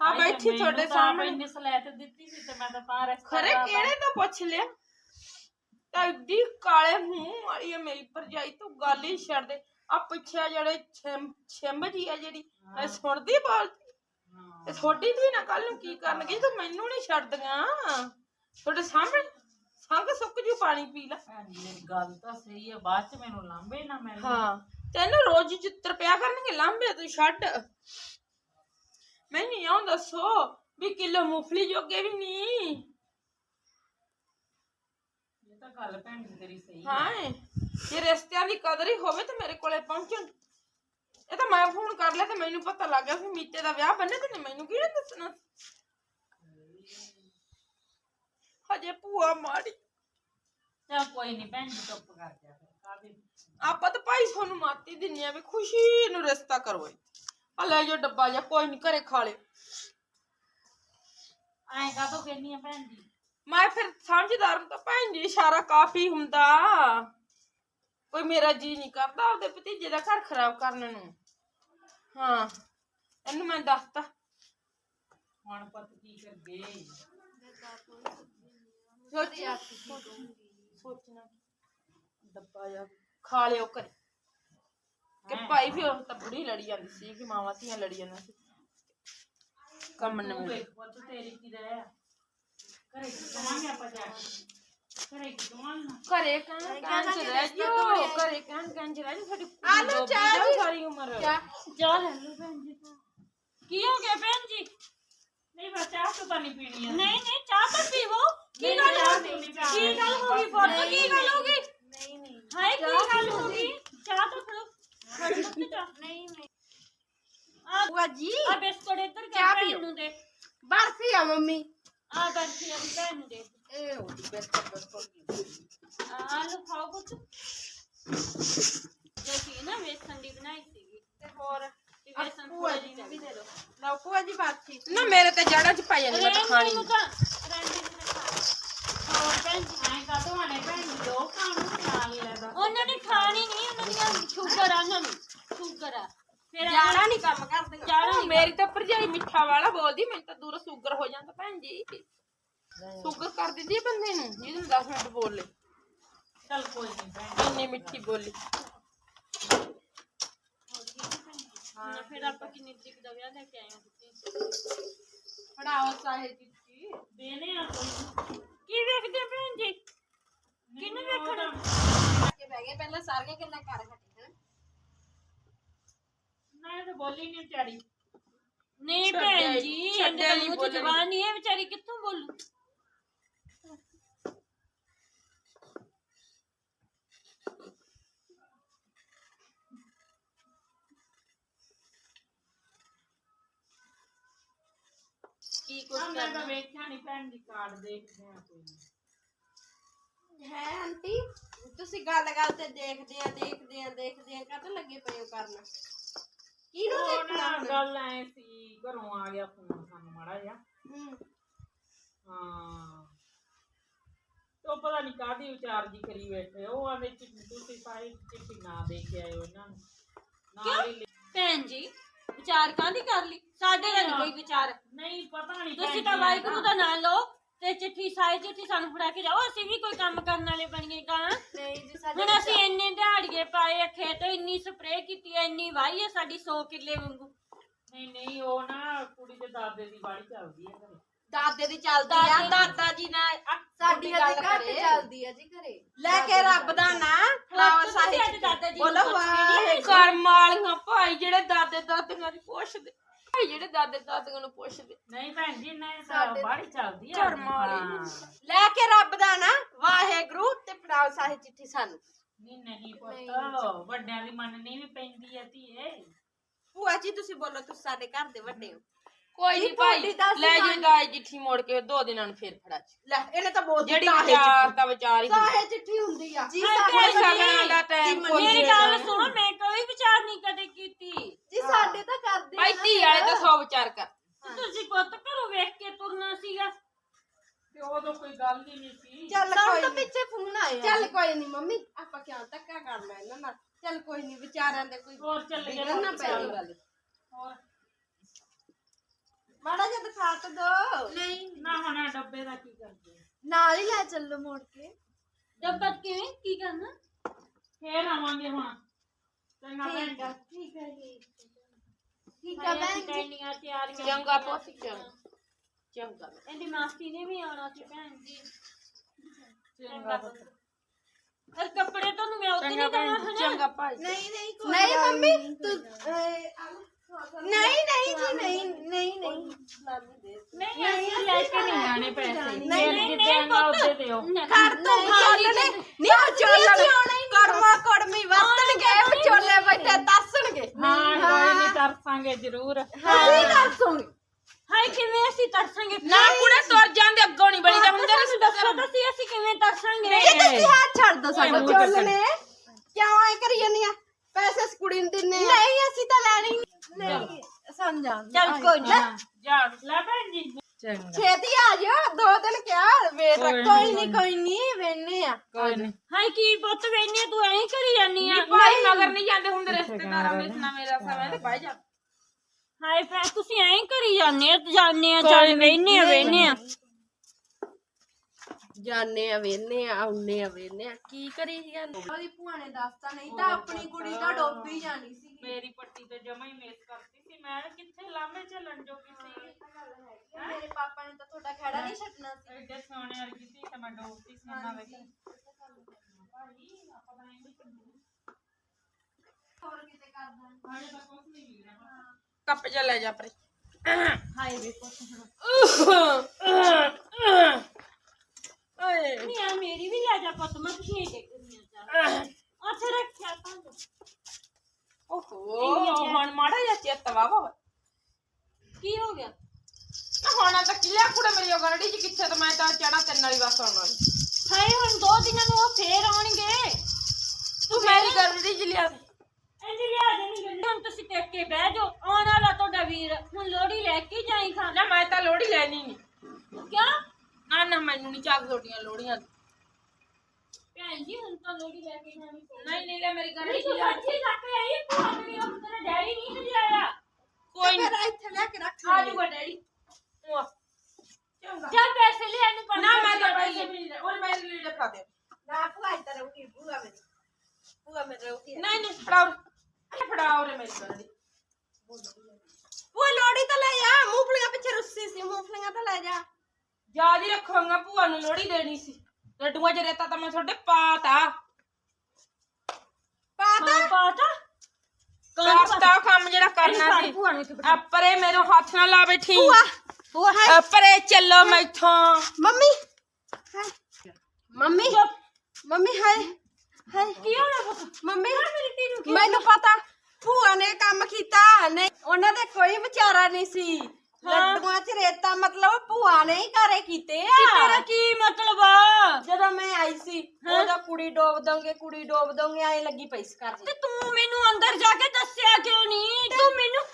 ਹਾਂ ਬੈਠੀ ਤੁਹਾਡੇ ਸਾਹਮਣੇ। ਇੰਨੇ ਸਲੈਤ ਦਿੱਤੀ ਸੀ ਤੇ ਮੈਂ ਤਾਂ ਤਾਂ ਰਸਤਾ ਖਰੇ ਕਿਹੜੇ ਤੋਂ ਪੁੱਛ ਲਿਆ? ਤਾਂ ਏਡੀ ਕਾਲੇ ਮੂੰਹ ਵਾਲੀ ਹੈ ਮੇਰੀ ਭਰਜਾਈ ਤੂੰ ਗੱਲ ਹੀ ਛੱਡ ਦੇ। ਆ ਪਿੱਛੇ ਜਿਹੜੇ ਛਿੰਮ ਛਿੰਬ ਜੀ ਆ ਜਿਹੜੀ। ਇਹ ਸੁਣਦੀ ਬਾਲ ਹਾਂ। ਤੇ ਥੋੜੀ ਦੀ ਨਾ ਕੱਲ ਨੂੰ ਕੀ ਕਰਨਗੇ? ਤੂੰ ਮੈਨੂੰ ਨਹੀਂ ਛੱਡਦੀਆਂ। ਤੁਹਾਡੇ ਸਾਹਮਣੇ ਸੰਗ ਸੁੱਕ ਜੂ ਪਾਣੀ ਪੀ ਲੈ। ਮੇਰੀ ਗੱਲ ਤਾਂ ਸਹੀ ਹੈ ਬਾਅਦ ਚ ਮੈਨੂੰ ਲਾਂਬੇ ਨਾ ਮੈਂ ਹਾਂ। ਤੈਨੂੰ ਰੋਜ਼ ਚਿੱਤਰ ਪਿਆ ਕਰਨਗੇ ਲਾਂਬੇ ਤੂੰ ਛੱਡ। ਮੈਨੂੰ ਇਉਂ ਦੱਸੋ ਵੀ ਕਿਲੋ ਮੂੰਗਫਲੀ ਜੋਗੇ ਵੀ ਨਹੀਂ। ਇਹ ਤਾਂ ਗੱਲ ਭੈਣ ਜੀ ਤੇਰੀ ਸਹੀ ਹੈ ਹਾਂ ਜੇ ਰਿਸ਼ਤਿਆਂ ਦੀ ਕਦਰ ਹੀ ਹੋਵੇ ਤਾਂ ਮੇਰੇ ਕੋਲੇ ਪਹੁੰਚਣ। ਇਹ ਤਾਂ ਮੈਂ ਫੋਨ ਕਰ ਲਿਆ ਤੇ ਮੈਨੂੰ ਪਤਾ ਲੱਗ ਗਿਆ ਵੀ ਮੀਤੇ ਦਾ ਵਿਆਹ ਬੰਨੇ ਤੇ ਮੈਨੂੰ ਕਿਹਨੇ ਦੱਸਣਾ? ਹਜੇ ਭੂਆ ਮਾੜੀ। ਚੱਲ ਕੋਈ ਨਹੀਂ ਭੈਣ ਜੀ ਚੁੱਪ ਕਰ ਜਾ ਫਿਰ ਕਾਹਦੇ ਆਪਾਂ ਤਾਂ ਭਾਈ ਤੁਹਾਨੂੰ ਮਾਤੀ ਦਿੰਨੇ ਆ ਵੀ ਖੁਸ਼ੀ ਨੂੰ ਰਿਸ਼ਤਾ ਕਰੋ ਆ ਲੈ ਜੋ ਡੱਬਾ ਜਾਂ ਕੋਈ ਨਹੀਂ ਘਰੇ ਖਾ ਲਿਓ। ਐਂ ਕਾਹਤੋਂ ਕਹਿੰਦੀ ਆ ਭੈਣ ਜੀ? ਮੈਂ ਫਿਰ ਸਮਝਦਾਰ ਨੂੰ ਤਾਂ ਭੈਣ ਜੀ ਇਸ਼ਾਰਾ ਕਾਫੀ ਹੁੰਦਾ। ਕੋਈ ਮੇਰਾ ਜੀ ਨਹੀਂ ਕਰਦਾ ਉਹਦੇ ਭਤੀਜੇ ਦਾ ਘਰ ਖਰਾਬ ਕਰਨ ਨੂੰ। ਹਾਂ ਇਹਨੂੰ ਮੈਂ ਦੱਸਤਾ। ਹੁਣ ਪਤ ਕੀ ਕਰਗੇ ਸੋਚਿਆ ਸੋਚਣਾ ਡੱਬਾ ਜਾਂ ਖਾ ਲਿਓ ਘਰੇ। ਕਿ ਹੈਂ? ਭਾਈ ਵੀ ਉਹ ਤਾਂ ਬੁੜੀ ਲੜੀ ਜਾਂਦੀ ਸੀ ਕਿ ਮਾਵਾਂ ਧੀਆਂ ਲੜੀ ਜਾਂਦੀਆਂ ਸੀ ਕੰਮ ਤੂੰ ਨੇ ਵੇਖ ਪੁੱਤ ਤੇਰੀ ਕੀ ਰਹਿ ਘਰੇ ਕੀ ਕਵਾਂਗੇ ਆਪਾਂ ਜਾ ਕੇ ਘਰੇ ਕੀ ਕਵਾਂਗੇ ਘਰੇ ਕਹਿਣ ਕਹਿਣ ਚ ਰਹਿ ਜਿਓ ਘਰੇ ਕਹਿਣ ਕਹਿਣ ਚ ਰਹਿ ਜਿਓ ਸਾਡੀ ਕੁੜੀ ਆਲੂ ਡੁੱਬ ਚਾਹ ਜਾਊ ਜੀ। ਸਾਰੀ ਉਮਰ ਕਿਆ ਜਾ ਲੈ ਲਓ ਭੈਣ ਜੀ ਕੀ ਹੋ ਗਿਆ ਭੈਣ ਜੀ ਨਹੀਂ ਬਸ ਚਾਹ ਤੂੰ ਤਾਂ ਨਹੀਂ ਪੀਣੀ ਆ ਨਹੀਂ ਨਹੀਂ ਚਾਹ ਤਾਂ ਪੀਵੋ ਕੀ ਨਹੀਂ, ਗੱਲ ਚਾਹ ਹੋ ਨਹੀਂ, ਗਈ ਚਾਹ ਕੀ ਗੱਲ ਹੋ ਗਈ ਨਹੀਂ, ਪੁੱਤ ਕੀ ਗੱਲ ਹੋ ਗਈ ਹਾਏ ਕੀ ਗੱਲ ਹੋ ਗਈ ਚਾਹ ਤਾਂ ਫੜੋ ਫੜੋ ਪੁੱਤ ਚਾਹ ਨਹੀਂ ਨਹੀਂ ਆ ਭੂਆ ਜੀ। ਆ ਬਿਸਕੁਟ ਇੱਧਰ ਚਾਹ ਕਰ ਪੀਓ। ਭੈਣ ਨੂੰ ਦੇ। ਬਰਫੀ ਆ ਮੰਮੀ। ਆ ਬਰਫੀ ਵਾਲੀ ਭੈਣ ਨੂੰ ਦੇ। ਇਹ ਹੋ ਗਈ ਬਿਸਕੁਟ ਬਿਸਕੁਟ। ਆ ਲੋ ਖਾਓ ਕੁਛ। ਜੋ ਸੀ ਨਾ ਵੇਸਣ ਦੀ ਬਣਾਈ ਸੀਗੀ। ਤੇ ਹੋਰ? ਤੇ ਵੇਸਣ ਭੂਆ ਥੋੜਾ ਜੀ ਜਿਹਾ ਨੂੰ ਵੀ ਦੇ ਦੋ ਲਓ ਭੂਆ ਜੀ ਬਰਫੀ। ਨਾ ਮੇਰੇ ਤੇ ਜੜਾਂ 'ਚ ਪੈ ਜਾਂਦੀ ਮੈਂ ਤਾਂ ਖਾਣੀ ਨਹੀਂ। ਤਾਂ ਰੈਂਡੀ ਨੇ ਖਾ ਹੋਰ ਭੈਣ ਜੀ ਐਂ ਕਾਹਤੋਂ ਆਣੇ ਭੈਣ ਜੀ ਦੋ ਖਾਣ ਨੂੰ ਖਾ ਲੈਦਾ ਉਹਨਾਂ ਨੇ ਖਾਣੀ ਨਹੀਂ ਉਹਨਾਂ ਦੀਆਂ ਸ਼ੂਗਰ ਆ ਉਹਨਾਂ ਨੂੰ ਸ਼ੂਗਰ ਆ ਫਿਰ ਜਾਣਾ ਨਹੀਂ ਕੰਮ ਕਰਦੇ। ਜਾਣਾ ਮੇਰੀ ਤਾਂ ਭਰਜਾਈ ਮਿੱਠਾ ਵਾਲਾ ਬੋਲਦੀ ਮੈਨੂੰ ਤਾਂ ਦੂਰ ਸ਼ੂਗਰ ਹੋ ਜਾਂਦਾ ਭੈਣ ਜੀ। ਸ਼ੂਗਰ ਕਰ ਦਿੰਦੀ ਹੈ ਬੰਦੇ ਨੂੰ ਜਿਹਨੂੰ 10 ਮਿੰਟ ਬੋਲ। ਲੈ ਚੱਲ ਕੋਈ ਨਹੀਂ ਭੈਣ ਇੰਨੀ ਮਿੱਠੀ ਬੋਲੀ। ਹਾਂ ਫਿਰ ਆਪਾਂ ਕਿੰਨੀ ਤਰੀਕ ਦਾ ਵਿਆਹ ਲੈ ਕੇ ਆਏ ਹਾਂ ਤੁਸੀਂ? ਫੜਾਓ ਚਾਹੇ ਚਿੱਠੀ। ਦੇਨੇ ਆ ਕੋਈ। ਕੀ ਵੇਖਦੇ ਹੋ ਭੈਣ ਜੀ? ਕਿਹਨੂੰ ਵੇਖਣਾ? ਕੇ ਬਹਿ ਗਏ ਪਹਿਲਾਂ ਸਾਰੀਆਂ ਗੱਲਾਂ ਕਰ ਹਟੇ। ਹਨ ਮੈਂ ਤਾਂ ਬੋਲੀ ਨਹੀਂ ਵਿਚਾਰੀ। ਨਹੀਂ ਛੱਡਿਆ ਭੈਣ ਹੀ- ਜੀ ਛੱਡਿਆ ਇਹਦੇ ਤਾਂ ਨਹੀਂ ਮੂੰਹ 'ਚ ਬੋਲਣੀ। ਜ਼ਬਾਨ ਨਹੀਂ ਹੈ ਵਿਚਾਰੀ ਕਿੱਥੋਂ ਬੋਲੂ? ਕੀ ਕੁਛ ਆ ਮੈਂ ਤਾਂ ਕਰਨਾ? ਵੇਖਿਆ ਨਹੀਂ ਭੈਣ ਦੀ ਕਾਰਡ ਦੇਖਦੇ ਆ ਕੋਈ ਨਹੀਂ ਹੈ ਆਂਟੀ ਤੁਸੀਂ ਗੱਲ ਗੱਲ ਤੇ ਦੇਖਦੇ ਆ ਦੇਖਦੇ ਆ ਦੇਖਦੇ ਆ ਕਦ ਲੱਗੇ ਪਏ ਹੋ ਕਰਨ? ਕਿਹਨੂੰ ਉਹ ਦੇਖਣਾ ਨਾ ਹੁਣ? ਗੱਲ ਐ ਸੀ ਘਰੋਂ ਆ ਗਿਆ ਫੋਨ ਸਾਨੂੰ ਮਾੜਾ ਜਿਹਾ। ਹੂੰ। ਹਾਂ। ਉਹ ਪਤਾ ਨਹੀਂ ਕਾਦੀ ਵਿਚਾਰ ਜੀ ਕਰੀ ਬੈਠੇ ਉਹ ਆਂਦੇ ਚਿੱਠੀ ਤੁਸੀਂ ਸਾਰੀ ਚਿੱਠੀ ਨਾ ਦੇ ਕੇ ਆਇਓ ਇਹਨਾਂ ਨੂੰ। ਨਾਲ ਹੀ ਲੈ- ਭੈਣ ਜੀ ਵਿਚਾਰ ਕਾਹਦੀ ਕਰ ਲਈ? ਸਾਡੇ ਦਾ ਨਹੀਂ ਕੋਈ ਵਿਚਾਰ। ਨਹੀਂ ਪਤਾ ਨਹੀਂ ਤੁਸੀਂ ਤਾਂ ਵਾਹਿਗੁਰੂ ਦਾ ਨਾਮ ਲਓ। ਤੇ ਚਿੱਠੀ ਸਾਈ ਚਿੱਠੀ ਸਾਨੂੰ ਫੜਾ ਕੇ ਜਾਓ। ਅਸੀਂ ਵੀ ਕੋਈ ਕੰਮ ਕਰਨ ਵਾਲੇ ਬਣੀਏ ਕਾਂ ਨਹੀਂ ਜੀ ਸਾਡੇ ਹੁਣ ਅਸੀਂ ਇੰਨੇ ਦਿਹਾੜੀਏ ਪਾਏ ਆ ਖੇਤ ਇੰਨੀ ਸਪਰੇਅ ਕੀਤੀ ਐ ਇੰਨੀ ਵਾਹੀ ਐ ਸਾਡੀ 100 ਕਿੱਲੇ ਵਾਂਗੂ। ਨਹੀਂ ਨਹੀਂ ਉਹ ਨਾ ਕੁੜੀ ਦੇ ਦਾਦੇ ਦੀ ਬਾੜੀ ਚੱਲਦੀ ਹੈ ਘਰੇ। ਦਾਦੇ ਦੀ ਚੱਲਦੀ ਆ ਦਾਦੇ ਜੀ ਨਾਲ ਸਾਡੀ ਗੱਲ ਹਜੇ ਘੱਟ ਕਰੇ। ਚੱਲਦੀ ਆ ਜੀ ਘਰੇ। ਲੈ ਕੇ ਰੱਬ ਦਾ ਨਾਂ ਅੱਜ ਸਾਹਿਬ ਦਾਦਾ ਜੀ ਨੂੰ ਬੋਲੋ ਪੁੱਛਦੇ ਨੀ। ਕਰਮ ਵਾਲੀਆਂ ਭਾਈ ਜਿਹੜੇ ਦਾਦੇ ਦਾਦੀਆਂ ਪੁੱਛਦੇ। ਭਾਈ ਜਿਹੜੇ ਦਾਦੇ ਦਾਦੀਆਂ ਨੂੰ ਪੁੱਛਦੇ? ਨਹੀਂ ਭੈਣ ਜੀ ਨਹੀਂ ਤਾਂ ਬਾੜੀ ਚੱਲਦੀ ਹੈ ਧਰਮ ਵਾਲੀ। ਹਾਂ। ਲੈ ਕੇ ਰੱਬ ਦਾ ਨਾਂ ਵਾਹਿਗੁਰੂ ਤੇ ਫਲਾਵਾ ਸਾਹਿਬ ਚਿੱਠੀ ਸਾਨੂੰ। ਨਹੀਂ ਨਹੀਂ ਪੁੱਤ ਵੱਡਿਆਂ ਦੀ ਮੰਨਣੀ ਵੀ ਪੈਂਦੀ ਹੈ ਧੀਏ। ਭੂਆ ਜੀ ਤੁਸੀਂ ਬੋਲੋ ਤੁਸੀਂ ਸਾਡੇ ਘਰ ਦੇ ਵੱਡੇ ਹੋ। ਕੋਈ ਜੀ, ਨਹੀਂ ਭਾਈ ਲੈ ਜੀ ਦਾਈ ਜਿੱਠੀ ਮੋੜ ਕੇ ਦੋ ਦਿਨਾਂ ਨੂੰ ਫੇਰ ਫੜਾ ਚ ਲੈ ਇਹਨੇ ਤਾਂ ਬੋਲ ਜਿਹੜੀ ਵਿਚਾਰ ਦਾ ਵਿਚਾਰ ਹੀ। ਸਾਹੇ ਚਿੱਠੀ ਹੁੰਦੀ ਆ। ਜੀ ਜੀ, ਸਗਨਾਂ ਦਾ ਟਾਈਮ ਕੋਈ ਮੇਰੀ ਗੱਲ। ਸੁਣੋ ਮੈਂ ਕੋਈ ਵਿਚਾਰ ਨਹੀਂ ਕਦੇ ਕੀਤੀ। ਜੀ ਸਾਡੇ ਤਾਂ ਕਰਦੇ ਭਾਈ ਧੀ ਵਾਲੇ ਤਾਂ ਸੌ ਵਿਚਾਰ ਕਰ ਤੁਸੀਂ ਪੁੱਤ ਘਰੋਂ ਵੇਖ ਕੇ ਤੁਰਨਾ ਸੀਗਾ। ਤੇ ਉਦੋਂ ਕੋਈ ਗੱਲ ਹੀ ਨਹੀਂ ਸੀ। ਚੱਲ ਕੋਈ ਤਾਂ ਨੀ। ਪਿੱਛੇ ਫੋਨ ਆਇਆ ਚੱਲ ਕੋਈ ਨਹੀਂ ਮੰਮੀ ਆਪਾਂ ਕਿਉਂ ਧੱਕਾ ਕਰਨਾ ਇਹਨਾਂ ਨਾਲ? ਚੱਲ ਕੋਈ ਨਹੀਂ ਵਿਚਾਰਿਆਂ ਦੇ ਕੋਈ ਹੋਰ ਚੱਲ ਵਿਗੜ ਨਾ ਪੈ ਚੱਲ। ਗੱਲ ਮਾੜਾ ਜਿਹਾ ਦਿਖਾ ਤਾਂ ਦੋ। ਨਹੀਂ ਨਾ ਹੁਣ ਆਹ ਡੱਬੇ ਦਾ ਕੀ ਕਰਦੇ? ਨਾਲ ਹੀ ਲੈ ਚੱਲੋ ਮੋੜ ਕੇ। ਡੱਬਾ ਕਿਵੇਂ? ਕੀ ਕਰਨਾ? ਫੇਰ ਆਵਾਂਗੇ ਹੁਣ। ਚੰਗਾ ਭੈਣ ਠੀਕ ਆ ਜੀ। ਠੀਕ ਆ ਜੀ। ਠੀਕ ਆ ਭੈਣ ਜੀ। ਟੈਨੀਆਂ ਤਿਆਰ ਕਰ ਚੰਗਾ ਪੁੱਤ ਚੰਗਾ। ਚੰਗਾ। ਇਹਦੀ ਮਾਸੀ ਨੇ ਵੀ ਆਉਣਾ ਸੀ ਭੈਣ ਜੀ। ਚੰਗਾ ਪੁੱਤ। ਅਰ ਕੱਪੜੇ ਤੁਹਾਨੂੰ ਮੈਂ ਉੱਤੇ ਚੰਗਾ ਨਹੀਂ ਦਵਾਂ ਭੈਣ ਹਨਾ? ਚੰਗਾ ਭਾਈ। ਨਹੀਂ ਨਹੀਂ ਕੋਈ ਨਹੀਂ ਗੱਲ ਮੰਮੀ ਨਹੀਂ। ਤੂੰ ਅਹ, ਨਹੀਂ ਨਹੀਂ ਜੀ ਨਹੀਂ ਨਹੀਂ ਨਹੀਂ ਨਹੀਂ ਅਸੀਂ ਲੈ ਕੇ ਨਹੀਂ ਜਾਣੇ ਪੈਸੇ ਨਹੀਂ, ਨਹੀਂ ਨਹੀਂ, ਜਿੱਦੇ ਆਂਗਾ ਉਹਦੇ ਦਿਓ ਕਰ ਤੂੰ ਚੱਲਣੇ ਨਹੀਂ ਚੱਲਣ ਕਰਮਾ ਕੜਮੀ ਵਰਤਣਗੇ ਵਿਚੋਲੇ ਬੈਠੇ ਦੱਸਣਗੇ ਹਾਂ ਕੋਈ ਨਹੀਂ ਤਰਸਾਂਗੇ ਜ਼ਰੂਰ ਅਸੀਂ ਦੱਸੂਗੇ ਹਾਏ ਕਿਵੇਂ ਅਸੀਂ ਤਰਸਾਂਗੇ ਨਾ ਕੁੜੇ ਤੁਰ ਜਾਂਦੇ ਅੱਗੋਂ ਨਹੀਂ ਬੜੀ ਦਾ ਹੁੰਦੇ ਨੇ ਦੱਸੋ ਤਾਂ ਸੀ ਅਸੀਂ ਕਿਵੇਂ ਤਰਸਾਂਗੇ ਇਹ ਤੁਸੀਂ ਹੱਥ ਛੱਡ ਦੋ ਸਾਡਾ ਓਏ ਮੂੰਹ ਤੇ ਚੱਲਣੇ ਕਿਉਂ ਐ ਕਰੀ ਜਾਂਦੀ ਆ ਪੈਸੇ ਇਸ ਕੁੜੀ ਨੂੰ ਦਿੰਨੇ ਆ ਨਹੀਂ ਅਸੀਂ ਤਾਂ ਲੈਣੀ ਨਹੀਂ ਸਮਝਾਂ ਚੱਲ ਕੋਈ ਨਾ। ਜਾ ਲੈ ਭੈਣ ਜੀ। ਚੰਗਾ। ਛੇਤੀ ਆ ਜਾ ਦੋ ਦਿਨ ਕਿਹਾ ਵੇਟ ਕੋਈ ਕੋਈ ਨਹੀਂ ਕੋਈ ਨਹੀਂ ਵੇਨੇ ਆ। ਕੋਈ ਨਹੀਂ ਹਾਏ ਕੀ ਪੁੱਤ ਵੇਨੇ ਤੂੰ ਐਂ ਕਰੀ ਜਾਨੀ ਆ। ਭਾਈ ਮਗਰ ਨਹੀਂ ਜਾਂਦੇ ਹੁੰਦੇ ਰਿਸ਼ਤੇਦਾਰਾਂ ਵਿੱਚ ਨਾ ਮੇਰਾ ਸਮਾਂ ਤੇ ਬਹਿ ਜਾ। ਹਾਏ ਭੈ ਤੁਸੀਂ ਐਂ ਕਰੀ ਜਾਂਦੇ ਆ ਜਾਣੇ ਆ ਚੱਲ ਵੇਨੇ ਆ ਵੇਨੇ ਆ। ਜਾਣੇ ਆ ਵੇਨੇ ਆ ਆਉਨੇ ਆ ਵੇਨੇ ਆ। ਕੀ ਕਰੀ ਜਾਂਦੇ? ਉਹਦੀ ਭੂਆ ਨੇ ਦੱਸਤਾ ਨਹੀਂ ਤਾਂ ਆਪਣੀ ਕੁੜੀ ਤਾਂ ਡੁੱਬ ਜਾਣੀ ਸੀ। ਮੇਰੀ ਪੱਟੀ ਤੇ ਜਮਾ ਹੀ ਮੇਸ ਕਰਤੀ ਸੀ। ਮੈਂ ਕਿੱਥੇ ਲਾਂਬੇ ਚੱਲਣ ਜੋਗੀ ਸੀ? ਮੇਰੇ ਪਾਪਾ ਨੇ ਤਾਂ ਤੁਹਾਡਾ ਖੜਾ ਨਹੀਂ ਛੱਡਣਾ ਸੀ। ਐਡੇ ਸੋਹਣੇ ਵਰਗੀ ਸੀ ਤੇ ਮੈਂ ਡੋਬਤੀ ਸੀ ਉਹਨਾਂ ਵਿੱਚ ਹੋਰ ਕਿਤੇ ਕਰਦਾ ਹਾਲੇ ਤਾਂ ਕੁਝ ਨਹੀਂ ਮਿਲਿਆ। ਕੱਪ ਜਾ ਲੈ ਜਾ ਪਰੇ। ਹਾਏ ਵੇ ਪੁੱਤ ਓਏ ਨਹੀਂ ਆ ਮੇਰੀ ਵੀ ਲੈ ਜਾ ਪੁੱਤ ਮੈਂ ਤੁਸੀਂ ਇਹ ਦੇਖਣੀ ਆ ਚੱਲ ਉੱਥੇ ਰੱਖਿਆ ਤਾਂ ਓਹੋ ਹੁਣ ਮਾੜਾ ਜਿਹਾ ਚਿੱਤ ਵਾਵਾ ਕੀ ਹੋ ਗਿਆ? ਹੁਣ ਤਾਂ ਕਿਲਿਆ ਕੁੜੇ ਮੇਰੀ ਉਹ ਗਰੜੀ ਚ ਕਿੱਥੇ ਤੇ ਮੈਂ ਤਾਂ ਚੜਾ ਨਾਲ ਹੀ ਬਸ ਆਉਣ ਵਾਲੀ। ਹਾਏ ਹੁਣ ਦੋ ਦਿਨਾਂ ਨੂੰ ਉਹ ਫੇਰ ਆਉਣਗੇ। ਤੂੰ ਮੇਰੀ ਗਰੜੀ ਚ ਲਿਆ। ਦੇ। ਇੰਜ ਲਿਆ ਦੇਣੀ ਗੱਡੀ ਹੁਣ ਤੁਸੀਂ ਟੇਕ ਕੇ ਬਹਿ ਜਾਓ। ਆਉਣ ਵਾਲਾ ਤੁਹਾਡਾ ਵੀਰ ਹੁਣ ਲੋੜੀ ਲੈ ਕੇ ਜਾਈ ਖਾਂ ਨਾ ਮੈਂ ਤਾਂ ਲੋੜੀ ਲੈਣੀ ਨਹੀਂ। ਕਿਆ ਨਾ ਨਾ ਮੈਨੂੰ ਨਹੀਂ ਚਾਹ ਤੁਹਾਡੀਆਂ ਲੋੜੀਆਂ ਭੈਣ ਜੀ ਹੁਣ ਤਾਂ ਲੋੜੀ ਲੈ ਕੇ ਜਾਣੀ। ਨਹੀਂ ਨਹੀਂ ਲੈ ਮੇਰੀ ਗਰੜੀ ਨਹੀਂ ਚ ਤੂੰ ਲਿਆ ਸੱਚੀ ਲੱਗ ਆਈ ਭੂਆ ਮੇਰੀ ਉਹ ਤੇਰਾ ਡੈਡੀ ਨਹੀਂ ਸਜਾਇਆ ਕੋਈ ਫਿਰ ਨਹੀਂ। ਇੱਥੇ ਲੈ ਕੇ ਰੱਖ ਆ ਜਾਊਗਾ ਡੈਡੀ। ਉਹ ਚੰਗਾ। ਜਾ ਪੈਸੇ ਲੈ ਇਹਨੂੰ ਪੰਜ ਨਾ ਸੌ ਮੈਂ ਤਾਂ ਰੁਪਇਆ ਪੈਸੇ ਵੀ ਨਹੀਂ ਉਹ ਮੇਰੇ ਲਈ ਰਖਾ ਦੇ। ਨਾ ਭੂਆ ਇੱਧਰ ਰਹੂਗੀ ਭੂਆ ਮੇਰੀ। ਭੂਆ ਮੇਰੀ ਰਹੂਗੀ। ਨਹੀਂ ਨਹੀਂ ਫੜਾਓ। ਇਹ ਫੜਾਓ ਰੇ ਮੇਰੀ ਗਰੜੀ ਭੂਆ ਲੋੜੀ ਤਾਂ ਲੈ ਜਾ ਮੂੰਗਫਲੀਆਂ ਪਿੱਛੇ ਰੁੱਸੀ ਸੀ। ਮੂੰਗਫਲੀਆਂ ਤਾਂ ਲੈ ਜਾ। ਯਾਦ ਹੀ ਰੱਖਾਂਗਾ ਭੂਆ ਨੂੰ ਲੋੜੀ ਦੇਣੀ ਸੀ। ਲੱਡੂਆਂ ਚ ਰੇਤਾ ਤਾਂ ਮੈਂ ਤੁਹਾਡੇ ਪਾਤਾ ਹਾਂ ਪਾਤਾ ਕਰਤਾ ਕੰਮ ਜਿਹੜਾ ਕਰਨਾ ਸੀ। ਭੂਆ ਨੂੰ ਇੱਥੇ ਬਿਠਾ। ਆਪਰੇ ਮੇਰੇ ਹੱਥ ਨਾਲ ਲਾ ਬੈਠੀ ਭੂਆ ਹੈ ਚੱਲੋ ਮੈਥੋਂ। ਮੰਮੀ ਮੰਮੀ ਮੰਮੀ ਹਾਏ ਹਾਏ। ਕੀ ਹੋਣਾ ਪੁੱਤ? ਮੰਮੀ ਮੇਰੀ ਧੀ ਨੂੰ ਕੀ ਮੈਨੂੰ ਪਤਾ ਭੂਆ ਨੇ ਕੰਮ ਕੀਤਾ। ਨਹੀਂ ਉਹਨਾਂ ਦੇ ਕੋਈ ਵਿਚਾਰਾ ਨਹੀਂ ਸੀ। ਲੱਡੂਆਂ 'ਚ ਰੇਤਾ ਮਤਲਬ ਭੂਆ ਨੇ ਹੀ ਘਰੇ ਕੀਤੇ ਤੇਰਾ ਆ। ਕੀ ਮਤਲਬ ਆ? ਜਦੋਂ ਮੈਂ ਆਈ ਸੀ ਉਹਦਾ ਕੁੜੀ ਡੋਬ ਦੋਗੇ ਕੁੜੀ ਡੋਬ ਦੋਗੇ ਐ ਲੱਗੀ ਪਈ ਸੀ ਤੇ ਕਰਦੀ ਤੂੰ ਮੈਨੂੰ ਅੰਦਰ ਜਾ ਕੇ ਦੱਸਿਆ ਕਿਉਂ ਨਹੀਂ ਤੂੰ ਮੈਨੂੰ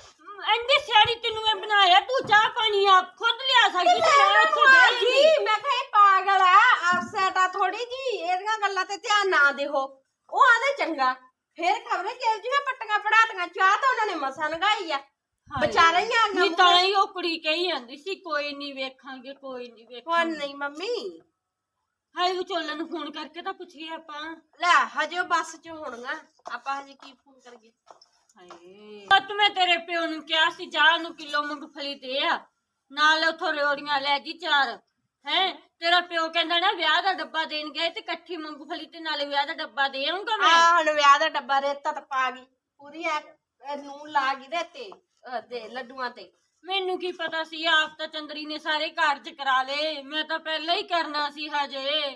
ਐਂਦੀ ਸਿਆਣੀ ਤੈਨੂੰ ਮੈਂ ਬਣਾਇਆ ਤੂੰ ਚਾਹ ਪਾਣੀ ਆਪ ਖੁਦ ਲਿਆ ਸਕਦੀ ਮੈਂ ਕਿਹਾ ਪਾਗਲ ਆ ਅਪਸੈਟ ਆ ਥੋੜੀ ਜੀ ਇਹਦੀਆਂ ਗੱਲਾਂ ਤੇ ਧਿਆਨ ਨਾ ਦਿਓ। ਉਹ ਆਂਦੇ ਚੰਗਾ ਫੇਰ ਖਬਰੇ ਕਿਹੋ ਜਿਹੀਆਂ ਪੱਟੀਆਂ ਪੜਾਤੀਆਂ ਚਾਹ ਤਾਂ ਉਹਨਾਂ ਨੇ ਮਸਾਂ ਨਗਾਈ ਆ। ਵਿਚਾਰੇ ਹੀ ਆ ਨਹੀਂ ਤਾਂ ਹੀ ਉਹ ਕੁੜੀ ਕਹੀ ਜਾਂਦੀ ਸੀ ਕੋਈ ਨਹੀਂ ਵੇਖਾਂਗੇ ਕੋਈ ਨਹੀਂ ਹੁਣ ਵੇਖਾਂਗੇ। ਨਹੀਂ ਮੰਮੀ। ਹਾਏ ਵਿਚੋਲਨ ਨੂੰ ਫੋਨ ਕਰਕੇ ਤਾਂ ਪੁੱਛੀਏ ਆਪਾਂ। ਲੈ ਹਜੇ ਉਹ ਬੱਸ 'ਚ ਹੋਣਗਾ। ਆਪਾਂ ਹਜੇ ਕੀ ਫੋਨ ਕਰੀਏ? ਹਾਏ। ਤਾਂ ਮੈਂ ਤੇਰੇ ਪਿਓ ਨੂੰ ਕਿਹਾ ਸੀ ਜਾ ਉਹਨੂੰ ਕਿਲੋ ਮੂੰਗਫਲੀ ਦੇ ਆ। ਨਾਲ ਉਥੋਂ ਰੋੜੀਆਂ ਲੈ ਜੀ ਚਾਰ। ਹੈ ਤੇਰਾ ਪਿਓ ਕਹਿੰਦਾ ਨਾ ਵਿਆਹ ਦਾ ਡੱਬਾ ਦੇਣ ਗਏ ਤੇ ਇਕੱਠੀ ਮੂੰਗਫਲੀ ਤੇ ਨਾਲ ਵਿਆਹ ਦਾ ਡੱਬਾ ਦੇ ਆਉਂਗਾ ਮੈਂ? ਆ ਹੁਣ ਵਿਆਹ ਦਾ ਡੱਬਾ ਰੇਤਾ ਤਾਂ ਪਾ ਗਈ। ਪੂਰੀ ਐ ਨੂੰ ਲਾ ਗਈ ਦੇ ਤੇ ਅਹ, ਦੇ ਲੱਡੂਆਂ ਤੇ। ਮੈਨੂੰ ਕੀ ਪਤਾ ਸੀ ਆਪ ਤਾਂ ਚੰਦਰੀ ਨੇ ਸਾਰੇ ਕਾਰਜ ਕਰਾ ਲਏ। ਮੈਂ ਤਾਂ ਪਹਿਲਾਂ ਹੀ ਕਰਨਾ ਸੀ ਹਜੇ।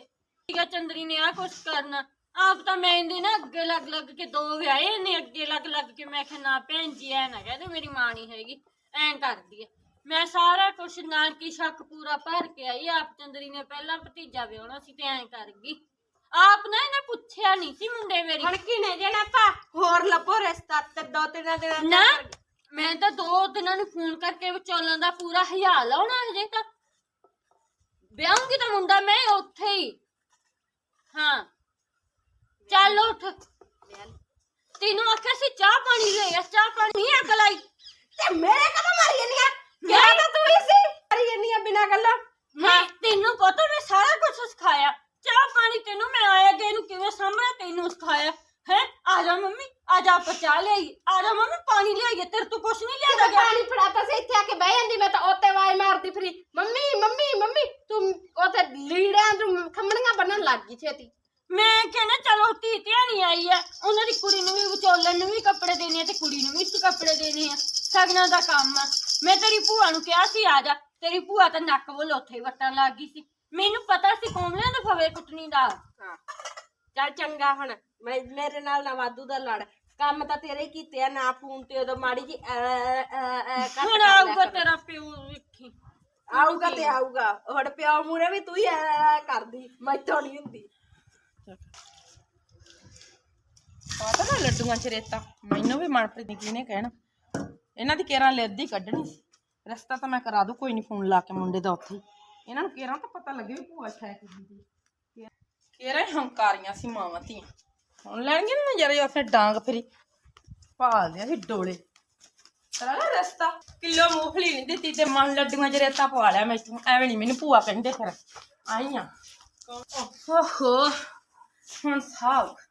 ਠੀਕ ਆ ਚੰਦਰੀ ਨੇ ਆ ਕੁਛ ਕਰਨਾ। ਆਪ ਤਾਂ ਮੈਂ ਇਹਦੇ ਨਾ ਅੱਗੇ ਲੱਗ ਲੱਗ ਕੇ ਦੋ ਵਿਆਹੇ ਨੇ ਅੱਗੇ ਲੱਗ ਲੱਗ ਕੇ ਮੈਂ ਕਿਹਾ ਨਾ ਭੈਣ ਜੀ ਐ ਨਾ ਕਹਦੇ ਮੇਰੀ ਮਾਂ ਨਹੀਂ ਹੈਗੀ। ਐਂ ਕਰਦੀ ਐ ਮੈਂ ਸਾਰਾ ਕੁਛ ਨਾਨਕੀ ਸ਼ੱਕ ਪੂਰਾ ਭਰ ਕੇ ਆਈ ਆਪ ਚੰਦਰੀ ਨੇ ਪਹਿਲਾਂ ਭਤੀਜਾ ਵਿਆਹਣਾ ਸੀ ਤੇ ਐਂ ਕਰ ਗਈ। ਆਪ ਨਾ ਇਹਨੇ ਪੁੱਛਿਆ ਨਹੀਂ ਸੀ ਮੁੰਡੇ ਮੇਰੀ। ਹੁਣ ਕੀ ਨੇ ਜਣਾ ਪਾ ਹੋਰ ਲੱਭੋ ਰਿਸ਼ਤਾ ਤੇ ਦੋ ਤਿੰਨ ਦਿਨਾਂ ਨਾ ਮੈਂ ਤਾਂ ਦੋ ਦਿਨਾਂ ਨੂੰ ਫੋਨ ਕਰਕੇ ਵਿਚੋਲਣ ਦਾ ਪੂਰਾ ਹਯਾ ਲਾਉਣਾ ਹਜੇ ਤਾਂ। ਵਿਆਹੂੰਗੀ ਤਾਂ ਮੁੰਡਾ ਮੈਂ ਉੱਥੇ ਹੀ। ਹਾਂ। ਚੱਲ ਉੱਠ। ਤੈਨੂੰ ਆਖਿਆ ਸੀ ਚਾਹ ਪਾਣੀ ਲੈ ਆ ਚਾਹ ਪਾਣੀ ਨਹੀਂ ਅਕਲ ਆਈ ਤੇ ਮੇਰੇ ਕਦੋਂ ਮਾਰੀ ਜੰਨੀਆਂ ਕਿਹਾ ਤਾਂ ਤੂੰ ਹੀ ਸੀ। ਮਾਰੀ ਜੰਨੀਆਂ ਬਿਨਾਂ ਗੱਲਾਂ। ਮੈਂ ਤੈਨੂੰ ਪਤਾ ਮੈਂ ਸਾਰਾ ਕੁਝ ਸਿਖਾਇਆ। ਚਾਹ ਪਾਣੀ ਤੈਨੂੰ ਮੈਂ ਆਇਆ ਗਏ ਨੂੰ ਕਿਵੇਂ ਸਾਹਮਣੇ ਤੈਨੂੰ ਸਿਖਾਇਆ। ਹੈ? ਆ ਜਾ ਮੰਮੀ। ਆ ਜਾ ਆਪਾਂ ਚਾਹ ਲਿਆਈ। ਆ ਜਾ ਮੰਮੀ ਪਾਣੀ ਲਿਆਈਏ ਤੇਰੇ ਤੋਂ ਕੁਝ ਨਹੀਂ ਲਿਆਦਾ ਗਿਆ। ਪਾਣੀ ਫੜਾਤਾ ਸੀ ਇੱਥੇ ਆ ਕੇ ਬਹਿ ਜਾਂਦੀ ਮੈਂ ਤਾਂ ਉੱਤੇ ਵਾਈ ਮਾਰਦੀ ਫਰੀ ਮੰਮੀ ਮੰਮੀ ਮੰਮੀ ਤੂੰ ਉੱਥੇ ਲੀੜਿਆਂ ਨੂੰ ਖੰਮਣੀਆਂ ਬੰਨਣ ਲੱਗ ਗਈ ਛੇਤੀ। ਮੈਂ ਕਹਿੰਦਾ ਚਲੋ ਧੀ ਧਿਆਣੀ ਆਈ ਆ। ਉਹਨਾਂ ਦੀ ਕੁੜੀ ਨੂੰ ਵੀ ਵਿਚੋਲਣ ਨੂੰ ਵੀ ਕੱਪੜੇ ਦੇਣੇ ਆ ਤੇ ਕੁੜੀ ਨੂੰ ਵੀ ਕੱਪੜੇ ਦੇਣੇ ਆ। ਸਗਨਾਂ ਦਾ ਕੰਮ ਆ। ਮੈਂ ਤੇਰੀ ਭੂਆ ਨੂੰ ਕਿਹਾ ਸੀ ਆ ਜਾ। ਤੇਰੀ ਭੂਆ ਤਾਂ ਨੱਕ ਵੱਲ ਉੱਥੇ ਹੀ ਵੱਟਣ ਲੱਗ ਗਈ ਸੀ। ਮੈਨੂੰ ਪਤਾ ਸੀ ਕੋਮਲਿਆਂ ਦਾ ਫਵੇ ਕੁੱਟਣੀ ਦਾ। ਹਾਂ। ਚੱਲ ਚੰਗਾ ਹੁਣ ਮੈਂ ਮੇਰੇ ਨਾਲ ਨਾ ਵਾਧੂ ਦਾ ਲੜ। ਕੰਮ ਤਾਂ ਤੇਰੇ ਹੀ ਕੀਤੇ ਆ ਨਾ ਫੋਨ ਤੇ ਉਦੋਂ ਮਾੜੀ ਜੀ ਐ ਐ ਐ ਘੱਟ ਹੁਣ ਕਰ ਲਿਆ ਆਊਗਾ ਕਰ। ਤੇਰਾ ਪਿਓ ਵੇਖੀ ਆਊਗਾ ਤੇ ਆਊਗਾ ਹੁਣ ਪਿਓ ਮੂਰੇ ਵੀ ਤੂੰ ਹੀ ਐ ਐ ਕਰਦੀ ਮੈਥੋਂ ਨਹੀਂ ਹੁੰਦੀ ਪਤਾ ਨਾ ਲੱਡੂਆਂ ਚ ਰੇਤਾ ਮੈਨੂੰ ਵੀ ਮਨਪ੍ਰੀਤ ਨੇ ਕਿਹਨੇ ਕਹਿਣਾ ਇਹਨਾਂ ਦੀ ਕੇਰਾਂ ਲੈਦੀ ਕੱਢਣੀ ਸੀ ਰਸਤਾ ਤਾਂ ਮੈਂ ਕਰਾ ਦੂ ਕੋਈ ਨਹੀਂ ਫੋਨ ਲਾ ਕੇ ਮੁੰਡੇ ਦਾ ਉੱਥੇ ਹੀ। ਇਹਨਾਂ ਨੂੰ ਕੇਰਾਂ ਤਾਂ ਪਤਾ ਲੱਗੇ ਵੀ ਭੂਆ ਛਾਇਆ ਕਿੰਦੀ ਕੇਰਾਂ ਹੀ ਹੰਕਾਰੀਆਂ ਸੀ ਮਾਵਾਂ ਧੀਆਂ ਹੁਣ ਲੈਣਗੇ ਨਾ ਜਰੇ ਉੱਥੇ ਡਾਂਗ ਫਰੀ। ਭਾਲਦੇ ਸੀ ਡੋਲੇ। ਕਰਾ ਰਸਤਾ, ਕਿਲੋ ਮੂੰਗਫਲੀ ਨਹੀਂ ਦਿੱਤੀ ਤੇ ਮਨ ਲੱਡੂਆਂ ਚ ਰੇਤਾ ਪਵਾ ਲਿਆ ਮੈਨੂੰ ਐਵੇਂ ਨਹੀਂ ਮੈਨੂੰ ਭੂਆ ਕਹਿੰਦੇ ਫਿਰ। ਆਈਆਂ। ਓਹੋ, ਹੁਣ ਸਾਗ।